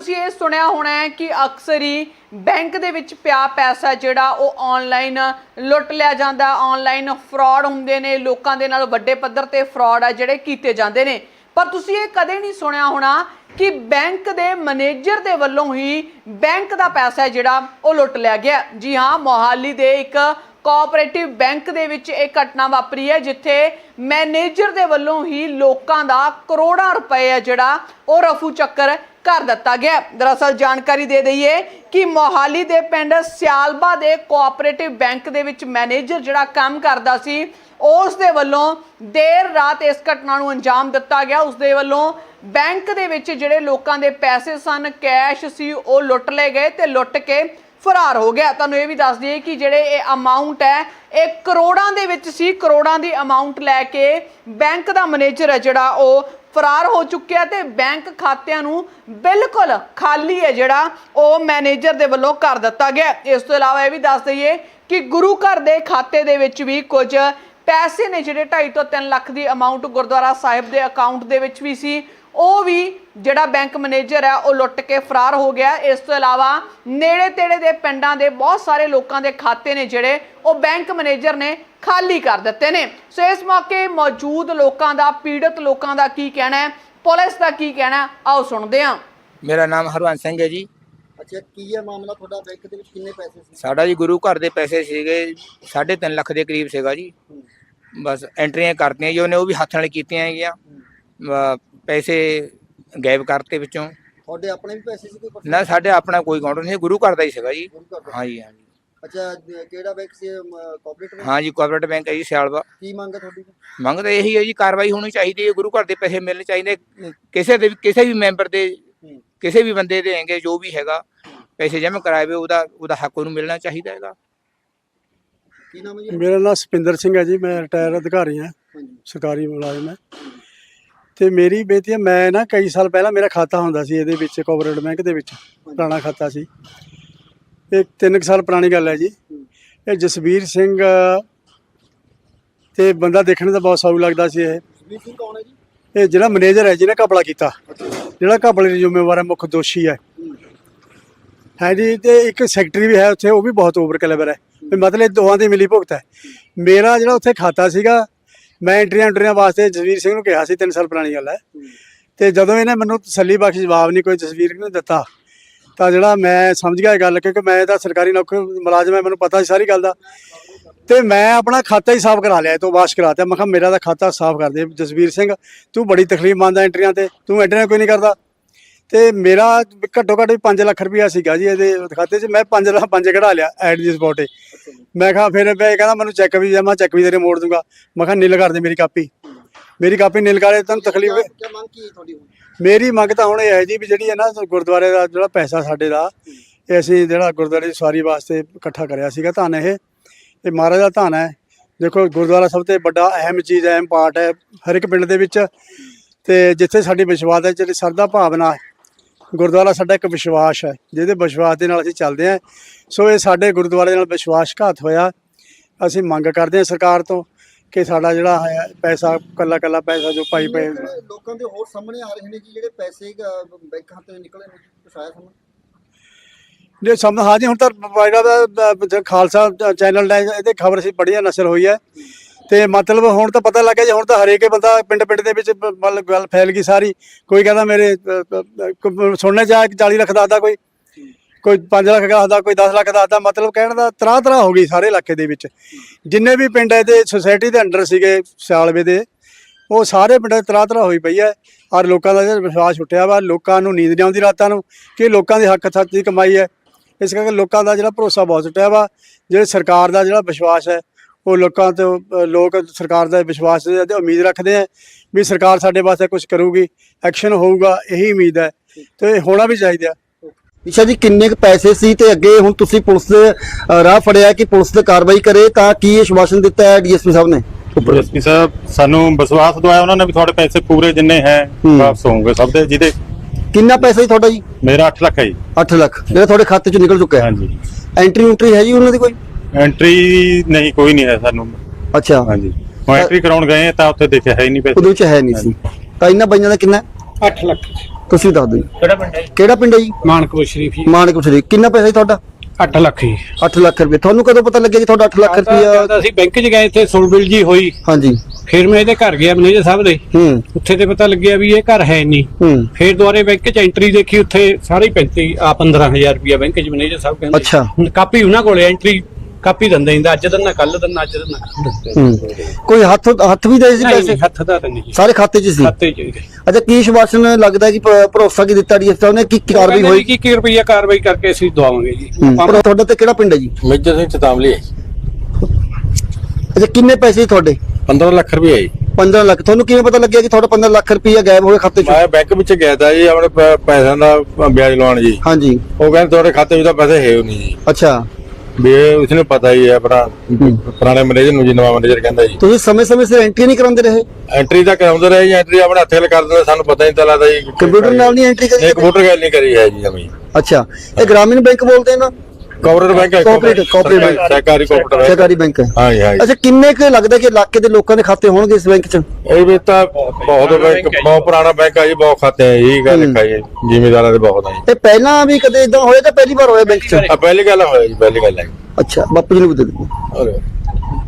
ਤੁਸੀਂ ਇਹ ਸੁਣਿਆ ਹੋਣਾ ਹੈ ਕਿ ਅਕਸਰ ਹੀ ਬੈਂਕ ਦੇ ਵਿੱਚ ਪਿਆ ਪੈਸਾ ਜਿਹੜਾ ਉਹ ਆਨਲਾਈਨ ਲੁੱਟ ਲਿਆ ਜਾਂਦਾ ਆਨਲਾਈਨ ਫਰਾਡ ਹੁੰਦੇ ਨੇ, ਲੋਕਾਂ ਦੇ ਨਾਲ ਵੱਡੇ ਪੱਧਰ ਤੇ ਫਰਾਡ ਆ ਜਿਹੜੇ ਕੀਤੇ ਜਾਂਦੇ ਨੇ। ਪਰ ਤੁਸੀਂ ਇਹ ਕਦੇ ਨਹੀਂ ਸੁਣਿਆ ਹੋਣਾ ਕਿ ਬੈਂਕ ਦੇ ਮੈਨੇਜਰ ਦੇ ਵੱਲੋਂ ਹੀ ਬੈਂਕ ਦਾ ਪੈਸਾ ਜਿਹੜਾ ਉਹ ਲੁੱਟ ਲਿਆ ਗਿਆ। ਜੀ ਹਾਂ, ਮੋਹਾਲੀ ਦੇ ਇੱਕ ਕੋਆਪਰੇਟਿਵ ਬੈਂਕ ਦੇ ਵਿੱਚ ਇਹ ਘਟਨਾ ਵਾਪਰੀ ਹੈ, ਜਿੱਥੇ ਮੈਨੇਜਰ ਦੇ ਵੱਲੋਂ ਹੀ ਲੋਕਾਂ ਦਾ ਕਰੋੜਾਂ ਰੁਪਏ ਹੈ ਜਿਹੜਾ ਉਹ ਰਫੂ ਚੱਕਰ ਕਰ ਦਿੱਤਾ ਗਿਆ ਦਰਅਸਲ ਜਾਣਕਾਰੀ ਦੇ ਦਈਏ ਕਿ ਮੋਹਾਲੀ ਦੇ ਪਿੰਡ ਸਿਆਲਬਾ ਦੇ ਕੋਆਪਰੇਟਿਵ ਬੈਂਕ ਦੇ ਵਿੱਚ ਮੈਨੇਜਰ ਜਿਹੜਾ ਕੰਮ ਕਰਦਾ ਸੀ, ਉਸ ਦੇ ਵੱਲੋਂ ਦੇਰ ਰਾਤ ਇਸ ਘਟਨਾ ਨੂੰ ਅੰਜਾਮ ਦਿੱਤਾ ਗਿਆ। ਉਸ ਦੇ ਵੱਲੋਂ ਬੈਂਕ ਦੇ ਵਿੱਚ ਜਿਹੜੇ ਲੋਕਾਂ ਦੇ ਪੈਸੇ ਸਨ, ਕੈਸ਼ ਸੀ, ਉਹ ਲੁੱਟ ਲਏ ਗਏ ਤੇ ਲੁੱਟ ਕੇ ਫਰਾਰ ਹੋ ਗਿਆ। ਤੁਹਾਨੂੰ ਇਹ ਵੀ ਦੱਸ ਦਈਏ ਕਿ ਜਿਹੜੇ ਇਹ ਅਮਾਉਂਟ ਹੈ, ਇਹ ਕਰੋੜਾਂ ਦੇ ਵਿੱਚ ਸੀ। ਕਰੋੜਾਂ ਦੀ ਅਮਾਉਂਟ ਲੈ ਕੇ ਬੈਂਕ ਦਾ ਮੈਨੇਜਰ ਹੈ ਜਿਹੜਾ, ਉਹ ਫਰਾਰ ਹੋ ਚੁੱਕਿਆ ਤੇ ਬੈਂਕ ਖਾਤਿਆਂ ਨੂੰ ਬਿਲਕੁਲ ਖਾਲੀ ਹੈ ਜਿਹੜਾ ਉਹ ਮੈਨੇਜਰ ਦੇ ਵੱਲੋਂ ਕਰ ਦਿੱਤਾ ਗਿਆ ਇਸ ਤੋਂ ਇਲਾਵਾ ਇਹ ਵੀ ਦੱਸ ਦਈਏ ਕਿ ਗੁਰੂ ਘਰ ਦੇ ਖਾਤੇ ਦੇ ਵਿੱਚ ਵੀ ਕੁਝ ਪੈਸੇ ਨੇ ਜਿਹੜੇ 2.5 ਤੋਂ 3 ਲੱਖ ਦੀ ਅਮਾਉਂਟ ਗੁਰਦੁਆਰਾ ਸਾਹਿਬ ਦੇ ਅਕਾਊਂਟ ਦੇ ਵਿੱਚ ਵੀ ਸੀ। ਉਹ ਵੀ ਜਿਹੜਾ ਬੈਂਕ ਮੈਨੇਜਰ ਹੈ, ਉਹ ਲੁੱਟ ਕੇ ਫਰਾਰ ਹੋ ਗਿਆ ਇਸ ਤੋਂ ਇਲਾਵਾ ਨੇੜੇ ਤੇੜੇ ਦੇ ਪਿੰਡਾਂ ਦੇ ਬਹੁਤ ਸਾਰੇ ਲੋਕਾਂ ਦੇ ਖਾਤੇ ਨੇ ਜਿਹੜੇ ਉਹ ਬੈਂਕ ਮੈਨੇਜਰ ਨੇ ਖਾਲੀ ਕਰ ਦਿੱਤੇ ਨੇ। ਸੋ ਇਸ ਮੌਕੇ ਮੌਜੂਦ ਲੋਕਾਂ ਦਾ ਪੀੜਤ ਲੋਕਾਂ ਦਾ ਕੀ ਕਹਿਣਾ ਹੈ? ਪੁਲਿਸ ਦਾ ਕੀ ਕਹਿਣਾ? ਆਓ ਸੁਣਦੇ ਹਾਂ। ਮੇਰਾ ਨਾਮ ਹਰਵੰਸ ਸਿੰਘ ਹੈ ਜੀ। ਅੱਛਾ ਕੀ ਹੈ ਮਾਮਲਾ ਤੁਹਾਡਾ ਬੈਂਕ ਦੇ ਵਿੱਚ ਕਿੰਨੇ ਪੈਸੇ ਸੀ? ਸਾਡਾ ਜੀ ਗੁਰੂ ਘਰ ਦੇ ਪੈਸੇ ਸੀਗੇ 3.5 ਲੱਖ ਦੇ ਕਰੀਬ ਸੀਗਾ ਜੀ। ਬਸ ਐਂਟਰੀਆਂ ਕਰਤੀਆਂ ਜੀ ਉਹਨੇ ਉਹ ਵੀ ਹੱਥ ਨਾਲ ਕੀਤੀਆਂ ਹੈਗੀਆਂ। ਅਹ ਪੈਸੇ ਗਾਇਬ ਕਰਤੇ ਵਿੱਚੋਂ। ਤੁਹਾਡੇ ਆਪਣੇ ਵੀ ਪੈਸੇ ਸੀ ਕੋਈ? ਨਾ ਸਾਡੇ ਆਪਣਾ ਕੋਈ ਅਕਾਊਂਟ ਨਹੀਂ ਸੀ, ਗੁਰੂ ਘਰ ਦਾ ਹੀ ਸੀਗਾ ਜੀ। ਗੁਰੂ ਘਰ ਦਾ? ਹਾਂ ਜੀ ਹਾਂ ਜੀ ਅੱਛਾ ਜ- ਕਿਹੜਾ ਬੈਂਕ ਸੀ ਕੋਆਪਰੇਟਿਵ ਬੈਂਕ ਹਾਂ ਜੀ ਕੋਆਪਰੇਟਿਵ ਬੈਂਕ ਹੈ ਜੀ ਸਿਆਲਵਾ। ਕੀ ਮੰਗ ਹੈ ਤੁਹਾਡੀ? ਮੰਗ ਤਾਂ ਇਹੀ ਹੈ ਜੀ ਕਾਰਵਾਈ ਹੋਣੀ ਚਾਹੀਦੀ ਹੈ ਗੁਰੂ ਘਰ ਦੇ ਪੈਸੇ ਮਿਲਣੇ ਚਾਹੀਦੇ। ਕਿਸੇ ਦੇ ਕਿਸੇ ਵੀ ਮੈਂਬਰ ਦੇ। ਕਿਸੇ ਵੀ ਬੰਦੇ ਦੇ ਹੈਗੇ ਜੋ ਵੀ ਹੈਗਾ ਪੈਸੇ ਜਮ੍ਹਾਂ ਕਰਾਏ ਉਹਦਾ ਉਹਦਾ ਹੱਕ ਉਹਨੂੰ ਮਿਲਣਾ ਚਾਹੀਦਾ ਹੈਗਾ। ਕੀ ਨਾਮ ਹੈ ਜੀ? ਮੇਰਾ ਨਾਮ ਸੁਪਿੰਦਰ ਸਿੰਘ ਹੈ ਜੀ ਮੈਂ ਰਿਟਾਇਰ ਅਧਿਕਾਰੀ ਹਾਂ ਸਰਕਾਰੀ ਮੁਲਾਜ਼ਮ ਹਾਂ। ਤੇ ਮੇਰੀ ਬੇਟੀ ਮੈਂ ਨਾ ਕਈ ਸਾਲ ਪਹਿਲਾਂ ਮੇਰਾ ਖਾਤਾ ਹੁੰਦਾ ਸੀ ਇਹਦੇ ਵਿੱਚ ਕੋਆਪਰੇਟਿਵ ਬੈਂਕ ਦੇ ਵਿੱਚ ਪੁਰਾਣਾ ਖਾਤਾ ਸੀ। ਇਹ ਤਿੰਨ ਕੁ ਸਾਲ ਪੁਰਾਣੀ ਗੱਲ ਹੈ ਜੀ। ਇਹ ਜਸਵੀਰ ਸਿੰਘ ਤੇ ਬੰਦਾ ਦੇਖਣ ਤਾਂ ਬਹੁਤ ਸਾਊ ਲੱਗਦਾ ਸੀ ਇਹ। ਸੁਖਬੀਰ ਸਿੰਘ ਕੌਣ ਹੈ ਜੀ? ਇਹ ਜਿਹੜਾ ਮੈਨੇਜਰ ਹੈ ਜਿਹਨੇ ਘਪਲਾ ਕੀਤਾ। ਜਿਹੜਾ ਘਪਲੇ ਦੇ ਜ਼ਿੰਮੇਵਾਰ ਹੈ ਮੁੱਖ ਦੋਸ਼ੀ ਹੈ। ਹੂੰ। ਜੀ ਤੇ ਇੱਕ ਸੈਕਟਰੀ ਵੀ ਹੈ ਉੱਥੇ ਉਹ ਵੀ ਬਹੁਤ ਓਵਰ ਕੈਲੀਬਰ ਹੈ। ਮਤਲਬ ਇਹ ਦੋਹਾਂ ਦੀ ਮਿਲੀ ਭੁਗਤ ਹੈ। ਮੇਰਾ ਜਿਹੜਾ ਉੱਥੇ ਖਾਤਾ ਸੀਗਾ ਮੈਂ ਐਂਟਰੀਆਂ ਐਂਟਰੀਆਂ ਵਾਸਤੇ ਜਸਵੀਰ ਸਿੰਘ ਨੂੰ ਕਿਹਾ ਸੀ 3 ਸਾਲ ਪੁਰਾਣੀ ਗੱਲ ਹੈ। ਤੇ ਜਦੋਂ ਇਹਨੇ ਮੈਨੂੰ ਤਸੱਲੀ ਬਖਸ਼ ਜਵਾਬ ਨਹੀਂ ਕੋਈ ਜਸਵੀਰ ਨੇ ਦਿੱਤਾ ਤਾਂ ਜਿਹੜਾ ਮੈਂ ਸਮਝ ਗਿਆ ਇਹ ਗੱਲ, ਕਿਉਂਕਿ ਮੈਂ ਤਾਂ ਸਰਕਾਰੀ ਨੌਕਰ ਮੁਲਾਜ਼ਮ ਹੈ, ਮੈਨੂੰ ਪਤਾ ਸੀ ਸਾਰੀ ਗੱਲ ਦਾ। ਤੇ ਮੈਂ ਆਪਣਾ ਖਾਤਾ ਹੀ ਸਾਫ਼ ਕਰਾ ਲਿਆ, ਇਹ ਤੋਂ ਵਾਸ਼ ਕਰਾਤਾ। ਮੈਂ ਕਿਹਾ ਮੇਰਾ ਤਾਂ ਖਾਤਾ ਸਾਫ਼ ਕਰ ਦੇ, ਜਸਵੀਰ ਸਿੰਘ, ਤੂੰ ਬੜੀ ਤਕਲੀਫ ਮੰਨਦਾ ਐਂਟਰੀਆਂ ਤੇ, ਤੂੰ ਐਂਟਰੀਆਂ ਕੋਈ ਨਹੀਂ ਕਰਦਾ। ਤੇ ਮੇਰਾ ਘੱਟੋ ਘੱਟ ਵੀ 5 ਲੱਖ ਰੁਪਇਆ ਸੀਗਾ ਜੀ ਇਹਦੇ ਖਾਤੇ 'ਚ, ਮੈਂ 5 ਲੱਖ 5 ਕਢਾ ਲਿਆ ਐਟ ਦੀ ਸਪੋਟ ਮੈਂ ਕਿਹਾ ਫਿਰ ਮੈਂ ਕਹਿੰਦਾ, ਮੈਨੂੰ ਚੈੱਕ ਵੀ ਜਮਾ ਚੈੱਕ ਵੀ ਤੇਰੇ ਮੋੜ ਦੂੰਗਾ। ਮੈਂ ਕਿਹਾ, ਨਿਲ ਕਰ ਦੇ ਮੇਰੀ ਕਾਪੀ। ਮੇਰੀ ਕਾਪੀ ਨਿਲ ਕਰੇ ਤੈਨੂੰ ਤਕਲੀਫ ਮੰਗ ਕੀ ਤੁਹਾਡੀ ਮੇਰੀ ਮੰਗ ਤਾਂ ਹੁਣ ਇਹ ਹੈ ਜੀ ਵੀ ਜਿਹੜੀ ਹੈ ਨਾ ਗੁਰਦੁਆਰੇ ਦਾ ਜਿਹੜਾ ਪੈਸਾ ਸਾਡੇ ਦਾ, ਇਹ ਅਸੀਂ ਜਿਹੜਾ ਗੁਰਦੁਆਰੇ ਦੀ ਸਵਾਰੀ ਵਾਸਤੇ ਇਕੱਠਾ ਕਰਿਆ ਸੀਗਾ ਧਨ ਇਹ। ਇਹ ਮਹਾਰਾਜ ਦਾ ਧਨ ਹੈ। ਦੇਖੋ ਗੁਰਦੁਆਰਾ ਸਭ ਤੋਂ ਵੱਡਾ ਅਹਿਮ ਚੀਜ਼ ਹੈ ਅਹਿਮ ਪਾਰਟ ਹੈ ਹਰ ਇੱਕ ਪਿੰਡ ਦੇ ਵਿੱਚ। ਤੇ ਜਿੱਥੇ ਸਾਡੀ ਵਿਸ਼ਵਾਸ ਹੈ, ਜਿਹੜੀ ਸਰਦਾ ਭਾਵਨਾ ਹੈ, ਗੁਰਦੁਆਰਾ ਸਾਡਾ ਇੱਕ ਵਿਸ਼ਵਾਸ ਹੈ, ਜਿਹਦੇ ਵਿਸ਼ਵਾਸ ਦੇ ਨਾਲ ਅਸੀਂ ਚੱਲਦੇ ਹਾਂ। ਸੋ ਇਹ ਸਾਡੇ ਗੁਰਦੁਆਰੇ ਨਾਲ ਵਿਸ਼ਵਾਸਘਾਤ ਹੋਇਆ। ਅਸੀਂ ਮੰਗ ਕਰਦੇ ਹਾਂ ਸਰਕਾਰ ਤੋਂ ਕਿ ਸਾਡਾ ਜਿਹੜਾ ਹੈ ਪੈਸਾ ਕੱਲਾ ਕੱਲਾ ਪੈਸਾ ਜੋ ਪਾਈ ਪਏ। ਲੋਕਾਂ- ਦੇ ਹੋਰ ਸਾਹਮਣੇ ਆ ਰਹੇ ਨੇ ਜੀ ਜਿਹੜੇ ਪੈਸੇ ਬੈਂਕ ਤੋਂ ਨਿਕਲੇ ਨੇ ਜੀ ਕੁਛ ਆਇਆ ਸਾਹਮਣੇ ਜੇ ਸਮ ਹਾਂਜੀ ਹੁਣ ਤਾਂ ਜਿਹੜਾ ਦਾ ਜ- ਖਾਲਸਾ ਚੈਨਲ ਦਾ ਇਹਦੇ ਖਬਰ ਸੀ ਬੜੀਆਂ ਨਸ਼ਰ ਹੋਈ ਹੈ। ਤੇ ਮਤਲਬ ਹੁਣ ਤਾਂ ਪਤਾ ਲੱਗਿਆ ਜੀ ਹੁਣ ਤਾਂ ਹਰੇਕ ਹੀ ਬੰਦਾ ਪਿੰਡ ਪਿੰਡ ਦੇ ਵਿੱਚ ਮਤਲਬ ਗੱਲ ਫੈਲ ਗਈ ਸਾਰੀ। ਕੋਈ ਕਹਿੰਦਾ ਮੇਰੇ ਸੁਣਨੇ ਕਿ 40 ਲੱਖ ਦੱਸਦਾ ਕੋਈ? ਕੋਈ 5 ਲੱਖ ਦੱਸਦਾ, ਕੋਈ 10 ਲੱਖ ਦੱਸਦਾ, ਮਤਲਬ ਕਹਿਣ ਦਾ ਤਰ੍ਹਾਂ ਤਰ੍ਹਾਂ ਹੋ ਗਈ ਸਾਰੇ ਇਲਾਕੇ ਦੇ ਵਿੱਚ। ਜਿੰਨੇ ਵੀ ਪਿੰਡ ਇਹਦੇ ਸੁਸਾਇਟੀ ਦੇ ਅੰਡਰ ਸੀਗੇ ਸਿਆਲਵੇ ਦੇ, ਉਹ ਸਾਰੇ ਪਿੰਡਾਂ ਤਰ੍ਹਾਂ ਤਰ੍ਹਾਂ ਹੋਈ ਪਈ ਹੈ। ਔਰ ਲੋਕਾਂ ਦਾ ਜਿਹੜਾ ਵਿਸ਼ਵਾਸ ਉੱਠਿਆ ਵਾ, ਲੋਕਾਂ ਨੂੰ ਨੀਂਦ ਨਹੀਂ ਆਉਂਦੀ ਰਾਤਾਂ ਨੂੰ, ਕਿ ਲੋਕਾਂ ਦੇ ਹੱਕ ਸੱਚ ਦੀ ਕਮਾਈ ਹੈ। ਇਸ ਕਰਕੇ ਲੋਕਾਂ ਦਾ ਜਿਹੜਾ ਭਰੋਸਾ ਬਹੁਤ ਉੱਠਿਆ ਵਾ, ਜਿਹੜੇ ਸਰਕਾਰ ਦਾ ਜਿਹੜਾ ਵਿਸ਼ਵਾਸ ਹੈ, ਉਹ ਲੋਕਾਂ ਤੋਂ ਲੋਕ ਸਰਕਾਰ ਦਾ ਵਿਸ਼ਵਾਸ ਤੇ ਉਮੀਦ ਰੱਖਦੇ ਆ ਵੀ ਸਰਕਾਰ ਸਾਡੇ ਵਾਸਤੇ ਕੁਝ ਕਰੂਗੀ ਐਕਸ਼ਨ ਹੋਊਗਾ, ਇਹੀ ਉਮੀਦ ਹੈ। ਤੇ ਹੋਣਾ ਵੀ ਚਾਹੀਦਾ। ਨਿਸ਼ਾ ਜੀ ਕਿੰਨੇ ਕੁ ਪੈਸੇ ਸੀ ਤੇ ਅੱਗੇ ਹੁਣ ਤੁਸੀਂ ਪੁਲਿਸ ਦੇ ਰਾਹ ਫੜਿਆ ਕਿ ਪੁਲਿਸ ਤੇ ਕਾਰਵਾਈ ਕਰੇ ਤਾਂ ਕੀ ਇਹ ਸ਼ਵਾਸਨ ਦਿੱਤਾ ਹੈ ਡੀਐਸਪੀ ਸਾਹਿਬ ਨੇ? ਐਸਪੀ ਸਾਹਿਬ ਸਾਨੂੰ ਵਿਸ਼ਵਾਸ ਦਵਾਇਆ ਉਹਨਾਂ ਨੇ ਵੀ ਤੁਹਾਡੇ ਪੈਸੇ ਪੂਰੇ ਜਿੰਨੇ ਹੈ। ਵਾਪਸ ਹੋਣਗੇ ਸਭ ਦੇ ਜਿਹਦੇ ਕਿੰਨਾ ਪੈਸਾ ਜੀ ਤੁਹਾਡਾ ਜੀ? ਮੇਰਾ 8 ਲੱਖ ਹੈ ਜੀ। 8 ਲੱਖ ਜਿਹੜਾ ਤੁਹਾਡੇ ਖਾਤੇ ਚੋਂ ਨਿਕਲ ਚੁੱਕਾ ਹੈ। ਹਾਂਜੀ। ਐਂਟਰੀ ਉਂਟਰੀ ਹੈ ਜੀ ਉਹਨਾਂ ਦੀ ਕੋਈ? ਐਂਟਰੀ ਨਹੀਂ ਕੋਈ ਨਹੀਂ ਹੈ ਸਾਨੂੰ। ਅੱਛਾ। ਹਾਂਜੀ। ਐਂਟਰੀ ਕਰਾਉਣ ਗਏ ਤਾਂ ਉੱਥੇ ਦੇਖਿਆ ਹੈ ਹੀ ਨਹੀਂ ਪੈਸੇ। ਉਹਦੇ ਵਿੱਚ ਹੈ ਨਹੀਂ ਸੀ। ਤਾਂ ਇਹਨਾਂ ਬਾਈਆਂ ਦਾ ਕਿੰਨਾ 8 ਲੱਖ ਤੁਸੀਂ ਦੱਸ ਦਿਓ ਜੀ। ਕਿਹੜਾ ਪਿੰਡ ਹੈ ਕਿਹੜਾ ਪਿੰਡ ਹੈ ਜੀ? ਮਾਨਕਪੁਰ ਸ਼ਰੀਫ ਜੀ। ਮਾਨਕਪੁਰ ਸ਼ਰੀਫ ਕਿੰਨਾ ਪੈਸਾ ਜੀ ਤੁਹਾਡਾ? 8 ਲੱਖ ਜੀ। 8 ਲੱਖ ਰੁਪਏ। ਤੁਹਾਨੂੰ ਕਦੋਂ ਪਤਾ ਲੱਗਿਆ ਕਿ ਤੁਹਾਡਾ 8 ਲੱਖ ਰੁਪਇਆ? ਜਦ ਅਸੀਂ ਬੈਂਕ 'ਚ ਗਏ ਇੱਥੇ ਸੁਲਬਿਲ ਜੀ ਹੋਈ। ਹਾਂਜੀ। ਫਿਰ ਮੈਂ ਇਹਦੇ ਘਰ ਗਿਆ ਮੈਨੇਜਰ ਸਾਹਿਬ ਦੇ। ਹੂੰ। ਉੱਥੇ ਤੇ ਪਤਾ ਲੱਗਿਆ ਵੀ ਇਹ ਘਰ ਹੈ ਨਹੀਂ। ਹੂੰ। ਫਿਰ ਦੁਬਾਰੇ ਬੈਂਕ 'ਚ ਐਂਟਰੀ ਦੇਖੀ ਉੱਥੇ ਸਾਰੇ ਹੀ 35 ਆ 15000 ਰੁਪਇਆ ਬੈਂਕ 'ਚ ਮੈਨੇਜਰ ਸਾਹਿਬ ਕਹਿੰਦੇ। ਅੱਛਾ। ਹੁਣ ਕਾਪੀ ਉਹਨਾਂ ਕੋਲੇ ਐਂਟਰੀ ਕਾਪੀ ਦਿੰਦੇ ਇੰਦਾ ਅੱਜ ਦਿਨ ਕੱਲ ਦਿਨ ਅੱਜ ਹੂੰ। ਕੋਈ ਹੱਥ ਹੱਥ ਵੀ ਦੇ ਸੀ ਪੈਸੇ? ਨਹੀਂ, ਹੱਥ ਦਾ ਤਾਂ ਨਹੀਂ ਜੀ ਸਾਰੇ ਖਾਤੇ 'ਚ ਸੀ? ਖਾਤੇ 'ਚ ਹੀ ਗਏ। ਅੱਛਾ ਕੀ ਸ਼ਵਾਸ਼ਨ ਲੱਗਦਾ ਕਿ ਭ- ਭਰੋਸਾ ਕੀ ਦਿੱਤਾ ਡੀਐਸ ਸਾਹਿਬ ਨੇ? ਕੀ ਕੀ ਕਾਰਵਾਈ ਹੋਈ? ਕੀ ਕੀ ਰੁਪਈਆ ਕਾਰਵਾਈ ਕਰਕੇ ਅਸੀਂ ਦਵਾਵਾਂਗੇ ਜੀ। ਹੂੰ, ਪਰ ਤੁਹਾਡਾ ਤੇ ਕਿਹੜਾ ਪਿੰਡ ਹੈ ਜੀ? ਮੇਜਰ ਸਿੰਘ ਚਤਾਮਲੀ ਅੱਛਾ ਕਿੰਨੇ ਪੈਸੇ ਤੁਹਾਡੇ? 15 ਲੱਖ ਰੁਪਏ ਜੀ। 15 ਲੱਖ। ਤੁਹਾਨੂੰ ਕਿਵੇਂ ਪਤਾ ਲੱਗਿਆ ਕਿ ਤੁਹਾਡਾ 15 ਲੱਖ ਰੁਪਇਆ ਗਾਇਬ ਹੋ ਗਿਆ ਖਾਤੇ 'ਚੋਂ? ਮੈਂ ਬੈਂਕ ਵਿੱਚ ਗਿਆ ਤਾ ਜੀ ਆਪਣੇ ਪ- ਪੈਸਿਆਂ ਦਾ ਵਿਆਜ ਲਵਾਉਣ ਜੀ। ਹਾਂਜੀ। ਉਹ ਕਹਿੰਦੇ ਤੁਹਾਡੇ ਖਾਤੇ ਵਿੱਚ ਤਾਂ ਪੈਸੇ ਹੈ ਹੀ ਨਹੀਂ ਜੀ। ਅੱਛਾ। ਵੀ ਇਹ ਉਸਨੂੰ ਪਤਾ ਹੀ ਹੈ ਆਪਣਾ ਪੁਰਾਣੇ ਮੈਨੇਜਰ ਨੂੰ ਜੀ ਨਵਾਂ ਮੈਨੇਜਰ ਕਹਿੰਦਾ ਜੀ। ਤੁਸੀਂ ਸਮੇਂ-ਸਮੇਂ ਸਿਰ ਐਂਟਰੀ ਨਹੀਂ ਕਰਾਉਂਦੇ ਰਹੇ? ਐਂਟਰੀ ਤਾਂ ਕਰਾਉਂਦੇ ਰਹੇ ਜੀ ਐਂਟਰੀ ਆਪਣੇ ਹੱਥੇ ਕਰ ਦਿੰਦੇ ਸਾਨੂੰ ਪਤਾ ਹੀ ਨਹੀਂ ਤਾਂ ਲੱਗਦਾ ਜੀ। ਕੰਪਿਊਟਰ ਨਾਲ ਨਹੀਂ ਐਂਟਰੀ ਕਰੀ ਕੰਪਿਊਟਰ ਗੱਲ ਨਹੀਂ ਕਰੀ ਹੈ ਜੀ ਅਮੀ ਅੱਛਾ ਇਹ ਗ੍ਰਾਮੀਣ ਬੈਂਕ ਬੋਲਦੇ ਨਾ? ਕੋਆਪਰੇਟਿਵ ਬੈਂਕ ਹੈ Cooperative, cooperative bank. ਸਹਿਕਾਰੀ ਕੋਆਪਰੇਟਿਵ ਬੈਂਕ ਸਹਿਕਾਰੀ ਬੈਂਕ ਹੈ ਹਾਂ। ਜੀ ਹਾਂ ਜੀ ਅੱਛਾ ਕਿੰਨੇ ਕੁ ਲੱਗਦਾ ਕਿ ਇਲਾਕੇ ਦੇ ਲੋਕਾਂ ਦੇ ਖਾਤੇ ਹੋਣਗੇ ਇਸ ਬੈਂਕ 'ਚ? ਇਹ ਵੀ ਤਾਂ ਬਹੁਤ ਬੈਂਕ ਬਹੁਤ ਪੁਰਾਣਾ ਬੈਂਕ ਹੈ ਜੀ ਬਹੁਤ ਖਾਤੇ ਹੈ ਇਹ ਗੱਲ ਲਿਖਾ ਜੀ ਜ਼ਿਮੀਦਾਰਾਂ ਦੇ ਬਹੁਤ ਹੈ ਇਹ ਪਹਿਲਾਂ ਵੀ ਕਦੇ ਇਦਾਂ ਹੋਇਆ ਤਾਂ ਪਹਿਲੀ ਵਾਰ ਹੋਇਆ ਬੈਂਕ 'ਚ? ਆ ਪਹਿਲੀ ਗੱਲ ਹੋਇਆ ਜੀ ਪਹਿਲੀ ਗੱਲ ਹੈ। ਅੱਛਾ ਬਾਪੂ ਜੀ ਨੂੰ ਵੀ ਦੇ ਦਿਓ। ਹੋਰ।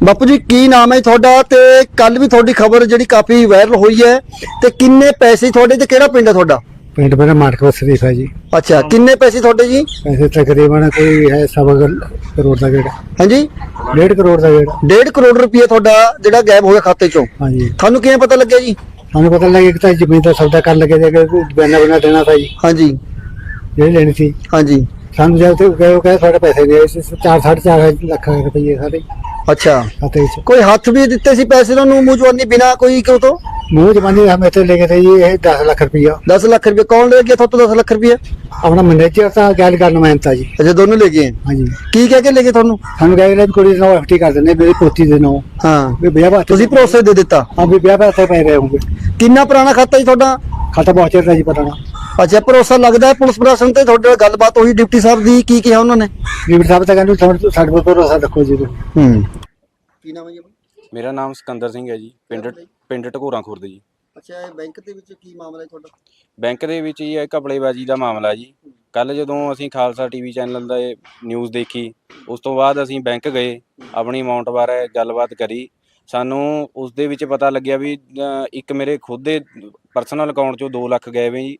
ਬਾਪੂ ਜੀ ਕੀ ਨਾਮ ਹੈ ਤੁਹਾਡਾ? ਤੇ ਕੱਲ ਵੀ ਤੁਹਾਡੀ ਖਬਰ ਜਿਹੜੀ ਕਾਫੀ ਵਾਇਰਲ ਹੋਈ ਹੈ। ਤੇ ਕਿੰਨੇ ਪੈਸੇ ਤੁਹਾਡੇ ਤੇ ਕਿਹੜਾ ਪਿੰਡ ਹੈ ਤੁਹਾਡਾ? ਪਿੰਡ ਮੇਰਾ ਮਾਨਕਪੁਰ ਸ਼ਰੀਫ ਹੈ ਜੀ ਅੱਛਾ ਕਿੰਨੇ ਪੈਸੇ ਤੁਹਾਡੇ ਜੀ? ਪੈਸੇ ਤਕਰੀਬਨ ਕੋਈ ਹੈ ਸਵਾ ਕੁ ਕਰੋੜ ਦਾ ਗੇੜਾ। ਹਾਂਜੀ? ਡੇਢ ਕਰੋੜ ਦਾ ਗੇੜਾ। 1.5 ਕਰੋੜ ਰੁਪਏ ਤੁਹਾਡਾ ਜਿਹੜਾ ਗਾਇਬ ਹੋ ਗਿਆ ਖਾਤੇ 'ਚੋਂ। ਹਾਂਜੀ। ਤੁਹਾਨੂੰ ਕਿਵੇਂ ਪਤਾ ਲੱਗਿਆ ਜੀ? ਸਾਨੂੰ ਪਤਾ ਲੱਗਿਆ ਕਿ ਤਾਂ ਜ਼ਮੀਨ ਦਾ ਸੌਦਾ ਕਰਨ ਲੱਗੇ ਜੇ ਬੈਨਾ ਬਣਾ ਦੇਣਾ ਜੀ ਹਾਂਜੀ। ਜਿਹੜੀ ਲੈਣੀ ਸੀ। ਹਾਂਜੀ। ਸਾਨੂੰ ਜਦ ਤੇ ਗਏ ਉਹ ਕਹੇ ਤੁਹਾਡੇ ਪੈਸੇ ਸੀ 4 4.5 ਲੱਖ ਰੁਪਏ ਸਾਰੇ ਅੱਛਾ। ਖਾਤੇ ਵਿੱਚ। ਕੋਈ ਹੱਥ ਵੀ ਦਿੱਤੇ ਸੀ ਪੈਸੇ ਉਹਨਾਂ ਨੂੰ ਮੂੰਹ ਬਿਨਾ ਕੋਈ ਕਿਉਂ ਤੋਂ? ਮੂੰਹ ਜਮਾਨੀ ਹਮ ਇੱਥੇ ਲੈ ਕੇ ਜੀ ਇਹ 10 ਲੱਖ ਰੁਪਇਆ 10 ਲੱਖ ਰੁਪਏ ਕੌਣ ਲੈ ਗਿਆ ਤੁਹਾਡੇ ਤੋਂ 10 ਲੱਖ ਰੁਪਏ ਆਪਣਾ ਮੈਨੇਜਰ ਤਾਂ ਗੱਲ ਕਰਨ ਮੈਂ ਤਾਂ ਜੀ। ਅੱਛਾ ਦੋਨੋਂ ਲੈ ਗਏ? ਹਾਂਜੀ। ਕੀ ਕਹਿ ਕੇ ਲੈ ਗਏ ਤੁਹਾਨੂੰ? ਸਾਨੂੰ ਕਹੇ ਕਿ ਕੁੜੀ ਨੂੰ ਐਫਟੀ ਕਰ ਦਿੰਦੇ ਮੇਰੀ ਪੋਤੀ ਦੇ ਨਾਂ। ਹਾਂ। ਵੀ ਵਿਆਹ ਵਾਸਤੇ ਤੁਸੀਂ ਭਰੋਸੇ ਦੇ ਦਿੱਤਾ? ਹਾਂ ਵੀ ਵਿਆਹ ਵਾਸਤੇ ਪੈ ਰਹੇ ਹੋਗੇ ਕਿੰਨਾ ਪੁਰਾਣਾ ਖਾਤਾ ਜੀ ਤੁਹਾਡਾ? ਖਾਤਾ ਬਹੁਤ ਚਿਰ ਦਾ ਜੀ ਪਤਾ ਨਾ ਅੱਛਾ ਭਰੋਸਾ ਲੱਗਦਾ ਹੈ ਪੁਲਿਸ ਪ੍ਰਸ਼ਾਸਨ ਤੇ ਤੁਹਾਡੇ ਨਾਲ ਗੱਲਬਾਤ ਹੋਈ ਡਿਪਟੀ ਸਾਹਿਬ ਦੀ ਕੀ ਕਿਹਾ ਉਹਨਾਂ ਨੇ? ਡਿਪਟੀ ਸਾਹਿਬ ਤਾਂ ਕਹਿੰਦੇ ਸਾਡੇ ਕੋਲ ਭਰੋਸਾ ਰੱਖੋ ਜੀ। ਹੂੰ। ਕੀ ਨਾਮ ਹੈ ਜੀ ਮੇਰਾ ਨਾਮ ਸਿਕੰਦਰ ਸਿੰਘ ਹੈ ਜੀ ਪਿੰਡ ਪਿੰਡ ਢਕੋਰਾਂ ਖੁਰਦ ਜੀ। ਅੱਛਾ ਇਹ ਬੈਂਕ ਦੇ ਵਿੱਚ ਕੀ ਮਾਮਲਾ ਹੈ ਤੁਹਾਡਾ? ਬੈਂਕ ਦੇ ਵਿੱਚ ਜੀ ਇਹ ਘਪਲੇਬਾਜ਼ੀ ਦਾ ਮਾਮਲਾ ਜੀ। ਕੱਲ ਜਦੋਂ ਅਸੀਂ ਖਾਲਸਾ ਟੀਵੀ ਚੈਨਲ ਦਾ ਇਹ ਨਿਊਜ਼ ਦੇਖੀ ਉਸ ਤੋਂ ਬਾਅਦ ਅਸੀਂ ਬੈਂਕ ਗਏ ਆਪਣੀ ਅਮਾਉਂਟ ਬਾਰੇ ਗੱਲਬਾਤ ਕਰੀ। ਸਾਨੂੰ ਉਸ ਦੇ ਵਿੱਚ ਪਤਾ ਲੱਗਿਆ ਵੀ ਅ, ਇੱਕ ਮੇਰੇ ਖੁਦ ਦੇ ਪਰਸਨਲ ਅਕਾਊਂਟ ਚੋਂ 2 ਲੱਖ ਗਏ ਵੇ ਜੀ।